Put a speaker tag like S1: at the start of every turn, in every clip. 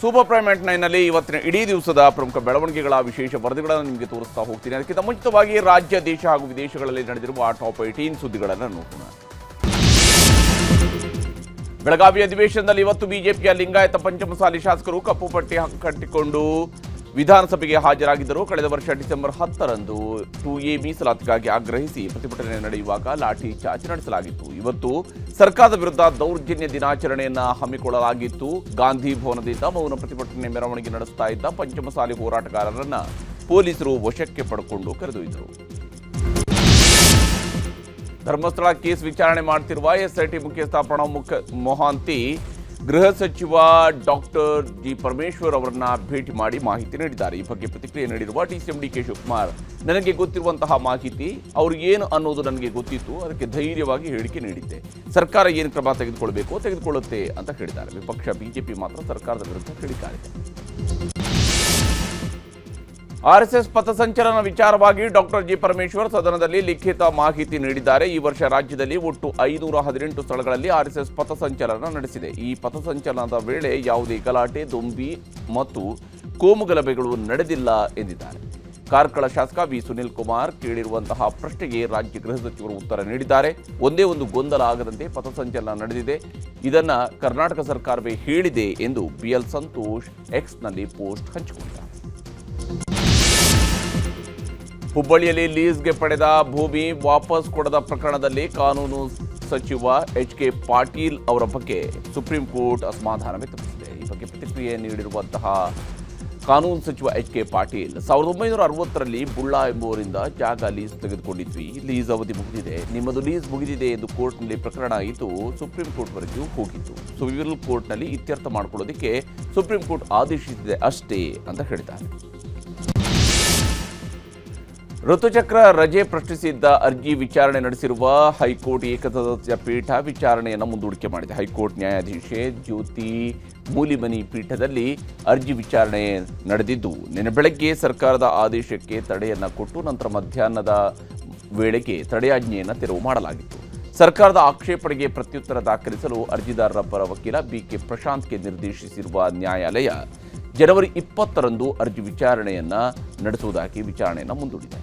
S1: Super prime nine ನೈನ್ನಲ್ಲಿ ಇವತ್ತಿನ ಇಡೀ ದಿವಸದ ಪ್ರಮುಖ ಬೆಳವಣಿಗೆಗಳ ವಿಶೇಷ ವರದಿಗಳನ್ನು ನಿಮಗೆ ತೋರಿಸ್ತಾ ಹೋಗ್ತೀನಿ. ಅದಕ್ಕಿಂತ ಮುಂಚಿತವಾಗಿ ರಾಜ್ಯ, ದೇಶ ಹಾಗೂ ವಿದೇಶಗಳಲ್ಲಿ ನಡೆದಿರುವ ಟಾಪ್ ಏಟೀನ್ ಸುದ್ದಿಗಳನ್ನು ನೋಡೋಣ. ಬೆಳಗಾವಿ ಅಧಿವೇಶನದಲ್ಲಿ ಇವತ್ತು ಬಿಜೆಪಿಯ ಲಿಂಗಾಯತ ಪಂಚಮಸಾಲಿ ಶಾಸಕರು ಕಪ್ಪು ಪಟ್ಟಿ ಕಟ್ಟಿಕೊಂಡು ವಿಧಾನಸಭೆಗೆ ಹಾಜರಾಗಿದ್ದರು ಕಳೆದ ವರ್ಷ ಡಿಸೆಂಬರ್ ಹತ್ತರಂದು ಟು ಎ ಮೀಸಲಾತಿಗಾಗಿ ಆಗ್ರಹಿಸಿ ಪ್ರತಿಭಟನೆ ನಡೆಯುವಾಗ ಲಾಠಿ ಚಾರ್ಜ್ ನಡೆಸಲಾಗಿತ್ತು. ಇವತ್ತು ಸರ್ಕಾರದ ವಿರುದ್ಧ ದೌರ್ಜನ್ಯ ದಿನಾಚರಣೆಯನ್ನು ಹಮ್ಮಿಕೊಳ್ಳಲಾಗಿತ್ತು. ಗಾಂಧಿ ಭವನದಿಂದ ಮೌನ ಪ್ರತಿಭಟನೆ ಮೆರವಣಿಗೆ ನಡೆಸ್ತಾ ಇದ್ದ ಪಂಚಮಸಾಲಿ ಹೋರಾಟಗಾರರನ್ನ ಪೊಲೀಸರು ವಶಕ್ಕೆ ಪಡ್ಕೊಂಡು ಕರೆದೊಯ್ದರು. ಧರ್ಮಸ್ಥಳ ಕೇಸ್ ವಿಚಾರಣೆ ಮಾಡ್ತಿರುವ ಎಸ್ಐಟಿ ಮುಖ್ಯಸ್ಥ ಪ್ರಣವ್ ಮುಖ, ಮೊಹಾಂತಿ ಗೃಹ ಸಚಿವ ಡಾಕ್ಟರ್ ಜಿ ಪರಮೇಶ್ವರ್ ಅವರನ್ನ ಭೇಟಿ ಮಾಡಿ ಮಾಹಿತಿ ನೀಡಿದ್ದಾರೆ. ಈ ಬಗ್ಗೆ ಪ್ರತಿಕ್ರಿಯೆ ನೀಡಿರುವ ಡಿಸಿಎಂ ಡಿ ಕೆ ಶಿವಕುಮಾರ್ ನನಗೆ ಗೊತ್ತಿರುವಂತಹ ಮಾಹಿತಿ ಅವರು ಏನು ಅನ್ನೋದು ನನಗೆ ಗೊತ್ತಿತ್ತು. ಅದಕ್ಕೆ ಧೈರ್ಯವಾಗಿ ಹೇಳಿಕೆ ನೀಡಿದ್ದೆ. ಸರ್ಕಾರ ಏನು ಕ್ರಮ ತೆಗೆದುಕೊಳ್ಬೇಕು, ತೆಗೆದುಕೊಳ್ಳುತ್ತೆ ಅಂತ ಹೇಳಿದ್ದಾರೆ. ವಿಪಕ್ಷ, ಬಿಜೆಪಿ ಮಾತ್ರ ಸರ್ಕಾರದ ವಿರುದ್ಧ ಕಿಡಿಕಾರಿದೆ ಆರ್ಎಸ್ಎಸ್ ಪಥಸಂಚಲನ ವಿಚಾರವಾಗಿ ಡಾಕ್ಟರ್ ಜಿ ಪರಮೇಶ್ವರ್ ಸದನದಲ್ಲಿ ಲಿಖಿತ ಮಾಹಿತಿ ನೀಡಿದ್ದಾರೆ. ಈ ವರ್ಷ ರಾಜ್ಯದಲ್ಲಿ ಒಟ್ಟು ಐನೂರ ಹದಿನೆಂಟು ಸ್ಥಳಗಳಲ್ಲಿ ಆರ್ಎಸ್ಎಸ್ ಪಥಸಂಚಲನ ನಡೆಸಿದೆ. ಈ ಪಥಸಂಚಲನದ ವೇಳೆ ಯಾವುದೇ ಗಲಾಟೆ, ದೊಂಬಿ ಮತ್ತು ಕೋಮುಗಲಭೆಗಳು ನಡೆದಿಲ್ಲ ಎಂದಿದ್ದಾರೆ. ಕಾರ್ಕಳ ಶಾಸಕ ವಿ. ಸುನಿಲ್ ಕುಮಾರ್ ಕೇಳಿರುವಂತಹ ಪ್ರಶ್ನೆಗೆ ರಾಜ್ಯ ಗೃಹ ಸಚಿವರು ಉತ್ತರ ನೀಡಿದ್ದಾರೆ. ಒಂದೇ ಒಂದು ಗೊಂದಲ ಆಗದಂತೆ ಪಥಸಂಚಲನ ನಡೆದಿದೆ. ಇದನ್ನು ಕರ್ನಾಟಕ ಸರ್ಕಾರವೇ ಹೇಳಿದೆ ಎಂದು ಬಿಎಲ್ ಸಂತೋಷ್ ಎಕ್ಸ್ನಲ್ಲಿ ಪೋಸ್ಟ್ ಹಂಚಿಕೊಂಡಿದ್ದಾರೆ. ಹುಬ್ಬಳ್ಳಿಯಲ್ಲಿ ಲೀಸ್ಗೆ ಪಡೆದ ಭೂಮಿ ವಾಪಸ್ ಕೊಡದ ಪ್ರಕರಣದಲ್ಲಿ ಕಾನೂನು ಸಚಿವ ಎಚ್ ಕೆ ಪಾಟೀಲ್ ಅವರ ಬಗ್ಗೆ ಸುಪ್ರೀಂ ಕೋರ್ಟ್ ಅಸಮಾಧಾನ ವ್ಯಕ್ತಪಡಿಸಿದೆ. ಈ ಬಗ್ಗೆ ಪ್ರತಿಕ್ರಿಯೆ ನೀಡಿರುವಂತಹ ಕಾನೂನು ಸಚಿವ ಎಚ್ ಕೆ ಪಾಟೀಲ್, ಸಾವಿರದ ಒಂಬೈನೂರ ಅರವತ್ತರಲ್ಲಿ ಬುಳ್ಳ ಎಂಬುವರಿಂದ ಜಾಗ ಲೀಸ್ ತೆಗೆದುಕೊಂಡಿದ್ವಿ. ಲೀಸ್ ಅವಧಿ ಮುಗಿದಿದೆ. ನಿಮ್ಮದು ಲೀಸ್ ಮುಗಿದಿದೆ ಎಂದು ಕೋರ್ಟ್ನಲ್ಲಿ ಪ್ರಕರಣ ಆಯಿತು. ಸುಪ್ರೀಂ ಕೋರ್ಟ್ ಕೋರ್ಟ್ವರೆಗೂ ಹೋಗಿತ್ತು ಸಿವಿಲ್ ಕೋರ್ಟ್ನಲ್ಲಿ ಇತ್ಯರ್ಥ ಮಾಡಿಕೊಳ್ಳೋದಕ್ಕೆ ಸುಪ್ರೀಂ ಕೋರ್ಟ್ ಆದೇಶಿಸಿದೆ ಅಷ್ಟೇ ಅಂತ ಹೇಳಿದ್ದಾರೆ. ಋತುಚಕ್ರ ರಜೆ ಪ್ರಶ್ನಿಸಿದ್ದ ಅರ್ಜಿ ವಿಚಾರಣೆ ನಡೆಸಿರುವ ಹೈಕೋರ್ಟ್ ಏಕಸದಸ್ಯ ಪೀಠ ವಿಚಾರಣೆಯನ್ನು ಮುಂದೂಡಿಕೆ ಮಾಡಿದೆ. ಹೈಕೋರ್ಟ್ ನ್ಯಾಯಾಧೀಶೆ ಜ್ಯೋತಿ ಮೂಲಿಮನಿ ಪೀಠದಲ್ಲಿ ಅರ್ಜಿ ವಿಚಾರಣೆ ನಡೆದಿದ್ದು, ನಿನ್ನೆ ಬೆಳಗ್ಗೆ ಸರ್ಕಾರದ ಆದೇಶಕ್ಕೆ ತಡೆಯನ್ನು ಕೊಟ್ಟು ನಂತರ ಮಧ್ಯಾಹ್ನದ ವೇಳೆಗೆ ತಡೆಯಾಜ್ಞೆಯನ್ನು ತೆರವು ಮಾಡಲಾಗಿತ್ತು. ಸರ್ಕಾರದ ಆಕ್ಷೇಪಣೆಗೆ ಪ್ರತ್ಯುತ್ತರ ದಾಖಲಿಸಲು ಅರ್ಜಿದಾರರ ಪರ ವಕೀಲ ಬಿಕೆ ಪ್ರಶಾಂತ್ಗೆ ನಿರ್ದೇಶಿಸಿರುವ ನ್ಯಾಯಾಲಯ ಜನವರಿ ಇಪ್ಪತ್ತರಂದು ಅರ್ಜಿ ವಿಚಾರಣೆಯನ್ನ ನಡೆಸುವುದಾಗಿ ವಿಚಾರಣೆಯನ್ನು ಮುಂದೂಡಿದೆ.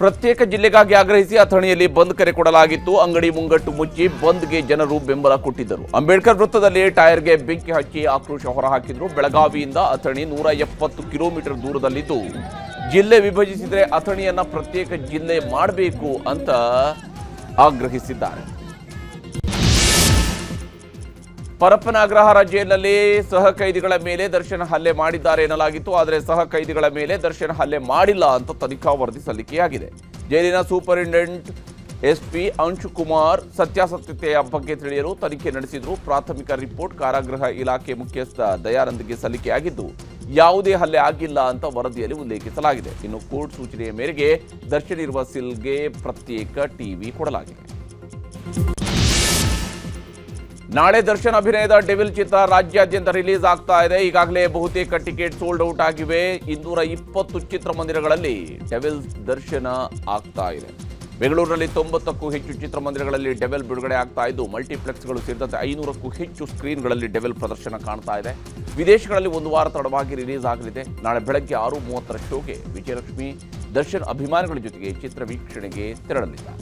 S1: ಪ್ರತ್ಯೇಕ ಜಿಲ್ಲೆಗಾಗಿ ಆಗ್ರಹಿಸಿ ಅಥಣಿಯಲ್ಲಿ ಬಂದ್ ಕರೆ ಕೊಡಲಾಗಿತ್ತು. ಅಂಗಡಿ ಮುಂಗಟ್ಟು ಮುಚ್ಚಿ ಬಂದ್ಗೆ ಜನರು ಬೆಂಬಲ ಕೊಟ್ಟಿದ್ದರು. ಅಂಬೇಡ್ಕರ್ ವೃತ್ತದಲ್ಲಿ ಟೈರ್ಗೆ ಬೆಂಕಿ ಹಚ್ಚಿ ಆಕ್ರೋಶ ಹೊರಹಾಕಿದ್ರು. ಬೆಳಗಾವಿಯಿಂದ ಅಥಣಿ ನೂರ ಎಪ್ಪತ್ತು ಕಿಲೋಮೀಟರ್ ದೂರದಲ್ಲಿದ್ದು, ಜಿಲ್ಲೆ ವಿಭಜಿಸಿದರೆ ಅಥಣಿಯನ್ನ ಪ್ರತ್ಯೇಕ ಜಿಲ್ಲೆ ಮಾಡಬೇಕು ಅಂತ ಆಗ್ರಹಿಸಿದ್ದಾರೆ. ಪರಪ್ಪನಾಗ್ರಹಾರ ಜೈಲಿನಲ್ಲಿ ಸಹ ಕೈದಿಗಳ ಮೇಲೆ ದರ್ಶನ ಹಲ್ಲೆ ಮಾಡಿದ್ದಾರೆ ಎನ್ನಲಾಗಿತ್ತು, ಆದರೆ ಸಹ ಕೈದಿಗಳ ಮೇಲೆ ದರ್ಶನ ಹಲ್ಲೆ ಮಾಡಿಲ್ಲ ಅಂತ ತನಿಖಾ ವರದಿ ಸಲ್ಲಿಕೆಯಾಗಿದೆ. ಜೈಲಿನ ಸೂಪರಿಂಟೆಂಡೆಂಟ್ ಎಸ್ಪಿ ಅಂಶುಕುಮಾರ್ ಸತ್ಯಾಸತ್ಯತೆಯ ಬಗ್ಗೆ ತಿಳಿಯಲು ತನಿಖೆ ನಡೆಸಿದ್ರು. ಪ್ರಾಥಮಿಕ ರಿಪೋರ್ಟ್ ಕಾರಾಗೃಹ ಇಲಾಖೆ ಮುಖ್ಯಸ್ಥ ದಯಾನಂದ್ಗೆ ಸಲ್ಲಿಕೆಯಾಗಿದ್ದು, ಯಾವುದೇ ಹಲ್ಲೆ ಆಗಿಲ್ಲ ಅಂತ ವರದಿಯಲ್ಲಿ ಉಲ್ಲೇಖಿಸಲಾಗಿದೆ. ಇನ್ನು ಕೋರ್ಟ್ ಸೂಚನೆಯ ಮೇರೆಗೆ ದರ್ಶನ್ ಇರುವ ಸಿಲ್ಗೆ ಪ್ರತ್ಯೇಕ ಟಿವಿ ಕೊಡಲಾಗಿದೆ. ನಾಳೆ ದರ್ಶನ್ ಅಭಿನಯದ ಡೆವಿಲ್ ಚಿತ್ರ ರಾಜ್ಯಾದ್ಯಂತ ರಿಲೀಸ್ ಆಗ್ತಾ ಇದೆ. ಈಗಾಗಲೇ ಬಹುತೇಕ ಟಿಕೆಟ್ ಸೋಲ್ಡ್ ಔಟ್ ಆಗಿವೆ. ಇನ್ನೂರ ಇಪ್ಪತ್ತು ಚಿತ್ರಮಂದಿರಗಳಲ್ಲಿ ಡೆವಿಲ್ ದರ್ಶನ ಆಗ್ತಾ ಇದೆ. ಬೆಂಗಳೂರಿನಲ್ಲಿ ತೊಂಬತ್ತಕ್ಕೂ ಹೆಚ್ಚು ಚಿತ್ರಮಂದಿರಗಳಲ್ಲಿ ಡೆವೆಲ್ ಬಿಡುಗಡೆ ಆಗ್ತಾ ಇದ್ದು, ಮಲ್ಟಿಪ್ಲೆಕ್ಸ್ಗಳು ಸೇರಿದಂತೆ ಐನೂರಕ್ಕೂ ಹೆಚ್ಚು ಸ್ಕ್ರೀನ್ಗಳಲ್ಲಿ ಡೆವೆಲ್ ಪ್ರದರ್ಶನ ಕಾಣ್ತಾ ಇದೆ. ವಿದೇಶಗಳಲ್ಲಿ ಒಂದು ವಾರ ತಡವಾಗಿ ರಿಲೀಸ್ ಆಗಲಿದೆ. ನಾಳೆ ಬೆಳಗ್ಗೆ ಆರು ಮೂವತ್ತರ ಶೋಗೆ ವಿಜಯಲಕ್ಷ್ಮಿ ದರ್ಶನ್ ಅಭಿಮಾನಿಗಳ ಜೊತೆಗೆ ಚಿತ್ರ ವೀಕ್ಷಣೆಗೆ ತೆರಳಲಿದ್ದಾರೆ.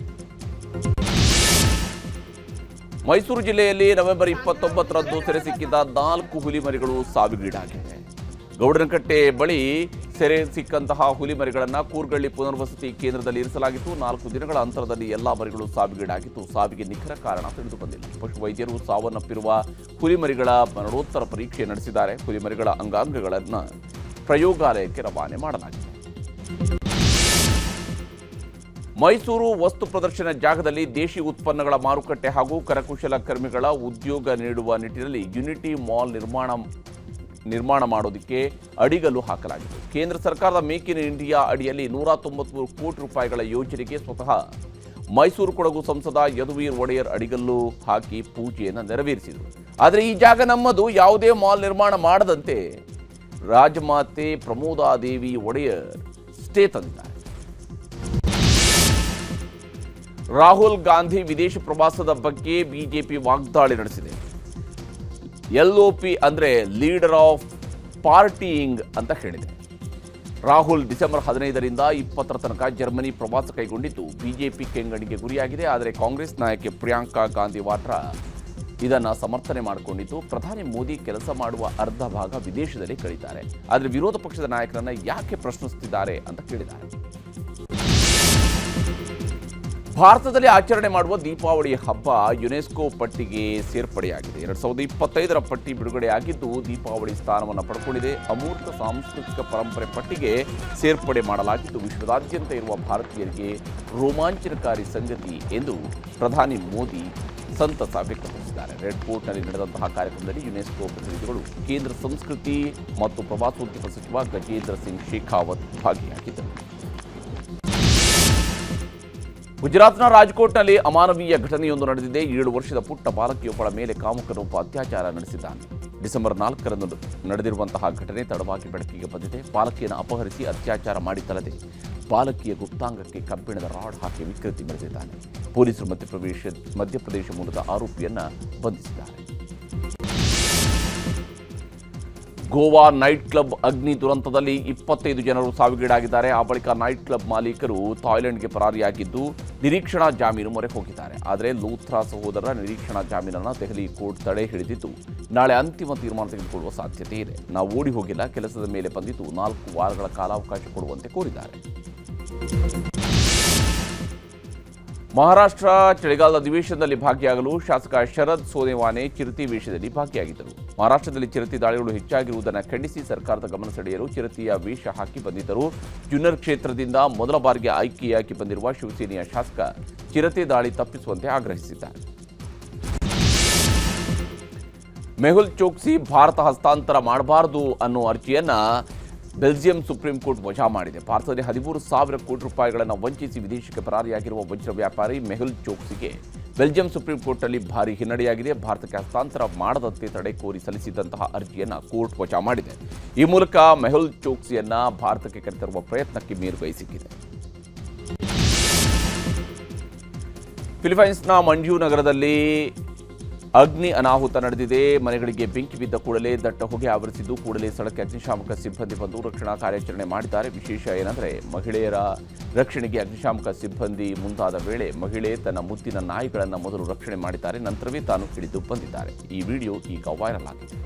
S1: ಮೈಸೂರು ಜಿಲ್ಲೆಯಲ್ಲಿ ನವೆಂಬರ್ ಇಪ್ಪತ್ತೊಂಬತ್ತರಂದು ಸೆರೆ ಸಿಕ್ಕಿದ್ದ ನಾಲ್ಕು ಹುಲಿಮರಿಗಳು ಸಾವಿಗೀಡಾಗಿವೆ. ಗೌಡನಕಟ್ಟೆ ಬಳಿ ಸೆರೆ ಸಿಕ್ಕಂತಹ ಹುಲಿಮರಿಗಳನ್ನು ಕೂರ್ಗಳ್ಳಿ ಪುನರ್ವಸತಿ ಕೇಂದ್ರದಲ್ಲಿ ಇರಿಸಲಾಗಿತ್ತು. ನಾಲ್ಕು ದಿನಗಳ ಅಂತರದಲ್ಲಿ ಎಲ್ಲಾ ಮರಿಗಳು ಸಾವಿಗೀಡಾಗಿತ್ತು. ಸಾವಿಗೆ ನಿಖರ ಕಾರಣ ತಿಳಿದು ಬಂದಿಲ್ಲ. ಪಶುವೈದ್ಯರು ಸಾವನ್ನಪ್ಪಿರುವ ಹುಲಿಮರಿಗಳ ಮರಣೋತ್ತರ ಪರೀಕ್ಷೆ ನಡೆಸಿದ್ದಾರೆ. ಹುಲಿಮರಿಗಳ ಅಂಗಾಂಗಗಳನ್ನು ಪ್ರಯೋಗಾಲಯಕ್ಕೆ ರವಾನೆ ಮಾಡಲಾಗಿದೆ. ಮೈಸೂರು ವಸ್ತು ಪ್ರದರ್ಶನ ಜಾಗದಲ್ಲಿ ದೇಶಿ ಉತ್ಪನ್ನಗಳ ಮಾರುಕಟ್ಟೆ ಹಾಗೂ ಕರಕುಶಲ ಕರ್ಮಿಗಳ ಉದ್ಯೋಗ ನೀಡುವ ನಿಟ್ಟಿನಲ್ಲಿ ಯುನಿಟಿ ಮಾಲ್ ನಿರ್ಮಾಣ ನಿರ್ಮಾಣ ಮಾಡೋದಕ್ಕೆ ಅಡಿಗಲ್ಲು ಹಾಕಲಾಗಿದೆ. ಕೇಂದ್ರ ಸರ್ಕಾರದ ಮೇಕ್ ಇನ್ ಇಂಡಿಯಾ ಅಡಿಯಲ್ಲಿ ನೂರ ತೊಂಬತ್ಮೂರು ಕೋಟಿ ರೂಪಾಯಿಗಳ ಯೋಜನೆಗೆ ಸ್ವತಃ ಮೈಸೂರು ಕೊಡಗು ಸಂಸದ ಯದುವೀರ್ ಒಡೆಯರ್ ಅಡಿಗಲ್ಲು ಹಾಕಿ ಪೂಜೆಯನ್ನು ನೆರವೇರಿಸಿದರು. ಆದರೆ ಈ ಜಾಗ ನಮ್ಮದು, ಯಾವುದೇ ಮಾಲ್ ನಿರ್ಮಾಣ ಮಾಡದಂತೆ ರಾಜಮಾತೆ ಪ್ರಮೋದಾದೇವಿ ಒಡೆಯರ್ ಸ್ಟೇ ತಂದಿದ್ದಾರೆ. ರಾಹುಲ್ ಗಾಂಧಿ ವಿದೇಶ ಪ್ರವಾಸದ ಬಗ್ಗೆ ಬಿಜೆಪಿ ವಾಗ್ದಾಳಿ ನಡೆಸಿದೆ. ಎಲ್ ಒ ಪಿ ಅಂದರೆ ಲೀಡರ್ ಆಫ್ ಪಾರ್ಟಿಯಿಂಗ್ ಅಂತ ಹೇಳಿದೆ. ರಾಹುಲ್ ಡಿಸೆಂಬರ್ ಹದಿನೈದರಿಂದ ಇಪ್ಪತ್ತರ ತನಕ ಜರ್ಮನಿ ಪ್ರವಾಸ ಕೈಗೊಂಡಿದ್ದು ಬಿಜೆಪಿ ಕೆಂಗಣಿಗೆ ಗುರಿಯಾಗಿದೆ, ಆದರೆ ಕಾಂಗ್ರೆಸ್ ನಾಯಕಿ ಪ್ರಿಯಾಂಕಾ ಗಾಂಧಿ ವಾಡ್ರಾ ಇದನ್ನು ಸಮರ್ಥನೆ ಮಾಡಿಕೊಂಡಿದ್ದು, ಪ್ರಧಾನಿ ಮೋದಿ ಕೆಲಸ ಮಾಡುವ ಅರ್ಧ ಭಾಗ ವಿದೇಶದಲ್ಲಿ ಕಳೀತಾರೆ. ಆದರೆ ವಿರೋಧ ಪಕ್ಷದ ನಾಯಕರನ್ನು ಯಾಕೆ ಪ್ರಶ್ನಿಸುತ್ತಿದ್ದಾರೆ ಅಂತ ಕೇಳಿದ್ದಾರೆ. ಭಾರತದಲ್ಲಿ ಆಚರಣೆ ಮಾಡುವ ದೀಪಾವಳಿ ಹಬ್ಬ ಯುನೆಸ್ಕೋ ಪಟ್ಟಿಗೆ ಸೇರ್ಪಡೆಯಾಗಿದೆ. ಎರಡು ಸಾವಿರದ ಇಪ್ಪತ್ತೈದರ ಪಟ್ಟಿ ಬಿಡುಗಡೆಯಾಗಿದ್ದು ದೀಪಾವಳಿ ಸ್ಥಾನವನ್ನು ಪಡ್ಕೊಂಡಿದೆ. ಅಮೂರ್ತ ಸಾಂಸ್ಕೃತಿಕ ಪರಂಪರೆ ಪಟ್ಟಿಗೆ ಸೇರ್ಪಡೆ ಮಾಡಲಾಗಿದ್ದು, ವಿಶ್ವದಾದ್ಯಂತ ಇರುವ ಭಾರತೀಯರಿಗೆ ರೋಮಾಂಚನಕಾರಿ ಸಂಗತಿ ಎಂದು ಪ್ರಧಾನಿ ಮೋದಿ ಸಂತಸ ವ್ಯಕ್ತಪಡಿಸಿದ್ದಾರೆ. ರೆಡ್ ಫೋರ್ಟ್ನಲ್ಲಿ ನಡೆದಂತಹ ಕಾರ್ಯಕ್ರಮದಲ್ಲಿ ಯುನೆಸ್ಕೋ ಪ್ರತಿನಿಧಿಗಳು, ಕೇಂದ್ರ ಸಂಸ್ಕೃತಿ ಮತ್ತು ಪ್ರವಾಸೋದ್ಯಮ ಸಚಿವ ಗಜೇಂದ್ರ ಸಿಂಗ್ ಶೇಖಾವತ್ ಭಾಗಿಯಾಗಿದ್ದರು. ಗುಜರಾತ್ನ ರಾಜ್ಕೋಟ್ನಲ್ಲಿ ಅಮಾನವೀಯ ಘಟನೆಯೊಂದು ನಡೆದಿದೆ. ಏಳು ವರ್ಷದ ಪುಟ್ಟ ಬಾಲಕಿಯೊಬ್ಬಳ ಮೇಲೆ ಕಾಮುಕನೊಬ್ಬ ಅತ್ಯಾಚಾರ ನಡೆಸಿದ್ದಾನೆ. ಡಿಸೆಂಬರ್ ನಾಲ್ಕರಂದು ನಡೆದಿರುವಂತಹ ಘಟನೆ ತಡವಾಗಿ ಬೆಳಕಿಗೆ ಬಂದಿದೆ. ಬಾಲಕಿಯನ್ನು ಅಪಹರಿಸಿ ಅತ್ಯಾಚಾರ ಮಾಡಿದ್ದಲ್ಲದೆ ಬಾಲಕಿಯ ಗುಪ್ತಾಂಗಕ್ಕೆ ಕಬ್ಬಿಣದ ರಾಡ್ ಹಾಕಿ ವಿಕೃತಿ ಮೆರೆದಿದ್ದಾನೆ. ಪೊಲೀಸರು ಮಧ್ಯಪ್ರದೇಶ ಮೂಲದ ಆರೋಪಿಯನ್ನ ಬಂಧಿಸಿದ್ದಾರೆ. ಗೋವಾ ನೈಟ್ ಕ್ಲಬ್ ಅಗ್ನಿ ದುರಂತದಲ್ಲಿ ಇಪ್ಪತ್ತೈದು ಜನರು ಸಾವಿಗೀಡಾಗಿದ್ದಾರೆ. ಆ ಬಳಿಕ ನೈಟ್ ಕ್ಲಬ್ ಮಾಲೀಕರು ಥಾಯ್ಲೆಂಡ್ಗೆ ಪರಾರಿಯಾಗಿದ್ದು, ನಿರೀಕ್ಷಣಾ ಜಾಮೀನು ಮೊರೆ ಹೋಗಿದ್ದಾರೆ. ಆದರೆ ಲೂಥ್ರಾ ಸಹೋದರರ ನಿರೀಕ್ಷಣಾ ಜಾಮೀನನ್ನು ದೆಹಲಿ ಕೋರ್ಟ್ ತಡೆ ಹಿಡಿದಿದ್ದು, ನಾಳೆ ಅಂತಿಮ ತೀರ್ಮಾನ ತೆಗೆದುಕೊಳ್ಳುವ ಸಾಧ್ಯತೆ ಇದೆ. ನಾವು ಓಡಿ ಹೋಗಿಲ್ಲ, ಕೆಲಸದ ಮೇಲೆ ಬಂದಿದ್ದು ನಾಲ್ಕು ವಾರಗಳ ಕಾಲಾವಕಾಶ ಕೊಡುವಂತೆ ಕೋರಿದ್ದಾರೆ. ಮಹಾರಾಷ್ಟ್ರ ಚಳಿಗಾಲದ ಅಧಿವೇಶನದಲ್ಲಿ ಭಾಗಿಯಾಗಲು ಶಾಸಕ ಶರದ್ ಸೋನೆವಾನೆ ಚಿರತಿ ವೇಷದಲ್ಲಿ ಭಾಗಿಯಾಗಿದ್ದರು. ಮಹಾರಾಷ್ಟ್ರದಲ್ಲಿ ಚಿರತಿ ದಾಳಿಗಳು ಹೆಚ್ಚಾಗಿರುವುದನ್ನು ಖಂಡಿಸಿ ಸರ್ಕಾರದ ಗಮನ ಸೆಳೆಯಲು ಚಿರತೆಯ ವೇಷ ಹಾಕಿ ಬಂದಿದ್ದರು. ಜುನ್ನರ್ ಕ್ಷೇತ್ರದಿಂದ ಮೊದಲ ಬಾರಿಗೆ ಆಯ್ಕೆಯಾಗಿ ಬಂದಿರುವ ಶಿವಸೇನೆಯ ಶಾಸಕ ಚಿರತೆ ದಾಳಿ ತಪ್ಪಿಸುವಂತೆ ಆಗ್ರಹಿಸಿದ್ದಾರೆ. ಮೆಹುಲ್ ಚೋಕ್ಸಿ ಭಾರತ ಹಸ್ತಾಂತರ ಮಾಡಬಾರದು ಅನ್ನೋ ಅರ್ಜಿಯನ್ನ ಬೆಲ್ಜಿಯಂ ಸುಪ್ರೀಂ ಕೋರ್ಟ್ ವಜಾ ಮಾಡಿದೆ. ಭಾರತದಲ್ಲಿ ಹದಿಮೂರು ಸಾವಿರ ಕೋಟಿ ರೂಪಾಯಿಗಳನ್ನು ವಂಚಿಸಿ ವಿದೇಶಕ್ಕೆ ಪರಾರಿಯಾಗಿರುವ ವಜ್ರ ವ್ಯಾಪಾರಿ ಮೆಹುಲ್ ಚೋಕ್ಸಿಗೆ ಬೆಲ್ಜಿಯಂ ಸುಪ್ರೀಂ ಕೋರ್ಟ್ನಲ್ಲಿ ಭಾರಿ ಹಿನ್ನಡೆಯಾಗಿದೆ. ಭಾರತಕ್ಕೆ ಹಸ್ತಾಂತರ ಮಾಡದಂತೆ ತಡೆ ಕೋರಿ ಸಲ್ಲಿಸಿದಂತಹ ಅರ್ಜಿಯನ್ನು ಕೋರ್ಟ್ ವಜಾ ಮಾಡಿದೆ. ಈ ಮೂಲಕ ಮೆಹುಲ್ ಚೋಕ್ಸಿಯನ್ನ ಭಾರತಕ್ಕೆ ಕರೆತರುವ ಪ್ರಯತ್ನಕ್ಕೆ ಮೇಲುಗೈ ಸಿಕ್ಕಿದೆ. ಫಿಲಿಪೈನ್ಸ್ನ ಮಂಡ್ಯೂ ನಗರದಲ್ಲಿ ಅಗ್ನಿ ಅನಾಹುತ ನಡೆದಿದೆ. ಮನೆಗಳಿಗೆ ಬೆಂಕಿ ಬಿದ್ದ ಕೂಡಲೇ ದಟ್ಟ ಹೊಗೆ ಆವರಿಸಿದ್ದು, ಕೂಡಲೇ ಸ್ಥಳಕ್ಕೆ ಅಗ್ನಿಶಾಮಕ ಸಿಬ್ಬಂದಿ ಬಂದು ರಕ್ಷಣಾ ಕಾರ್ಯಾಚರಣೆ ಮಾಡಿದ್ದಾರೆ. ವಿಶೇಷ ಏನಂದರೆ, ಮಹಿಳೆಯರ ರಕ್ಷಣೆಗೆ ಅಗ್ನಿಶಾಮಕ ಸಿಬ್ಬಂದಿ ಮುಂದಾದ ವೇಳೆ ಮಹಿಳೆ ತನ್ನ ಮುದ್ದಿನ ನಾಯಿಗಳನ್ನು ಮೊದಲು ರಕ್ಷಣೆ ಮಾಡಿದ್ದಾರೆ. ನಂತರವೇ ತಾನು ಹಿಡಿದು ಬಂದಿದ್ದಾರೆ. ಈ ವಿಡಿಯೋ ಈಗ ವೈರಲ್ ಆಗಿದೆ.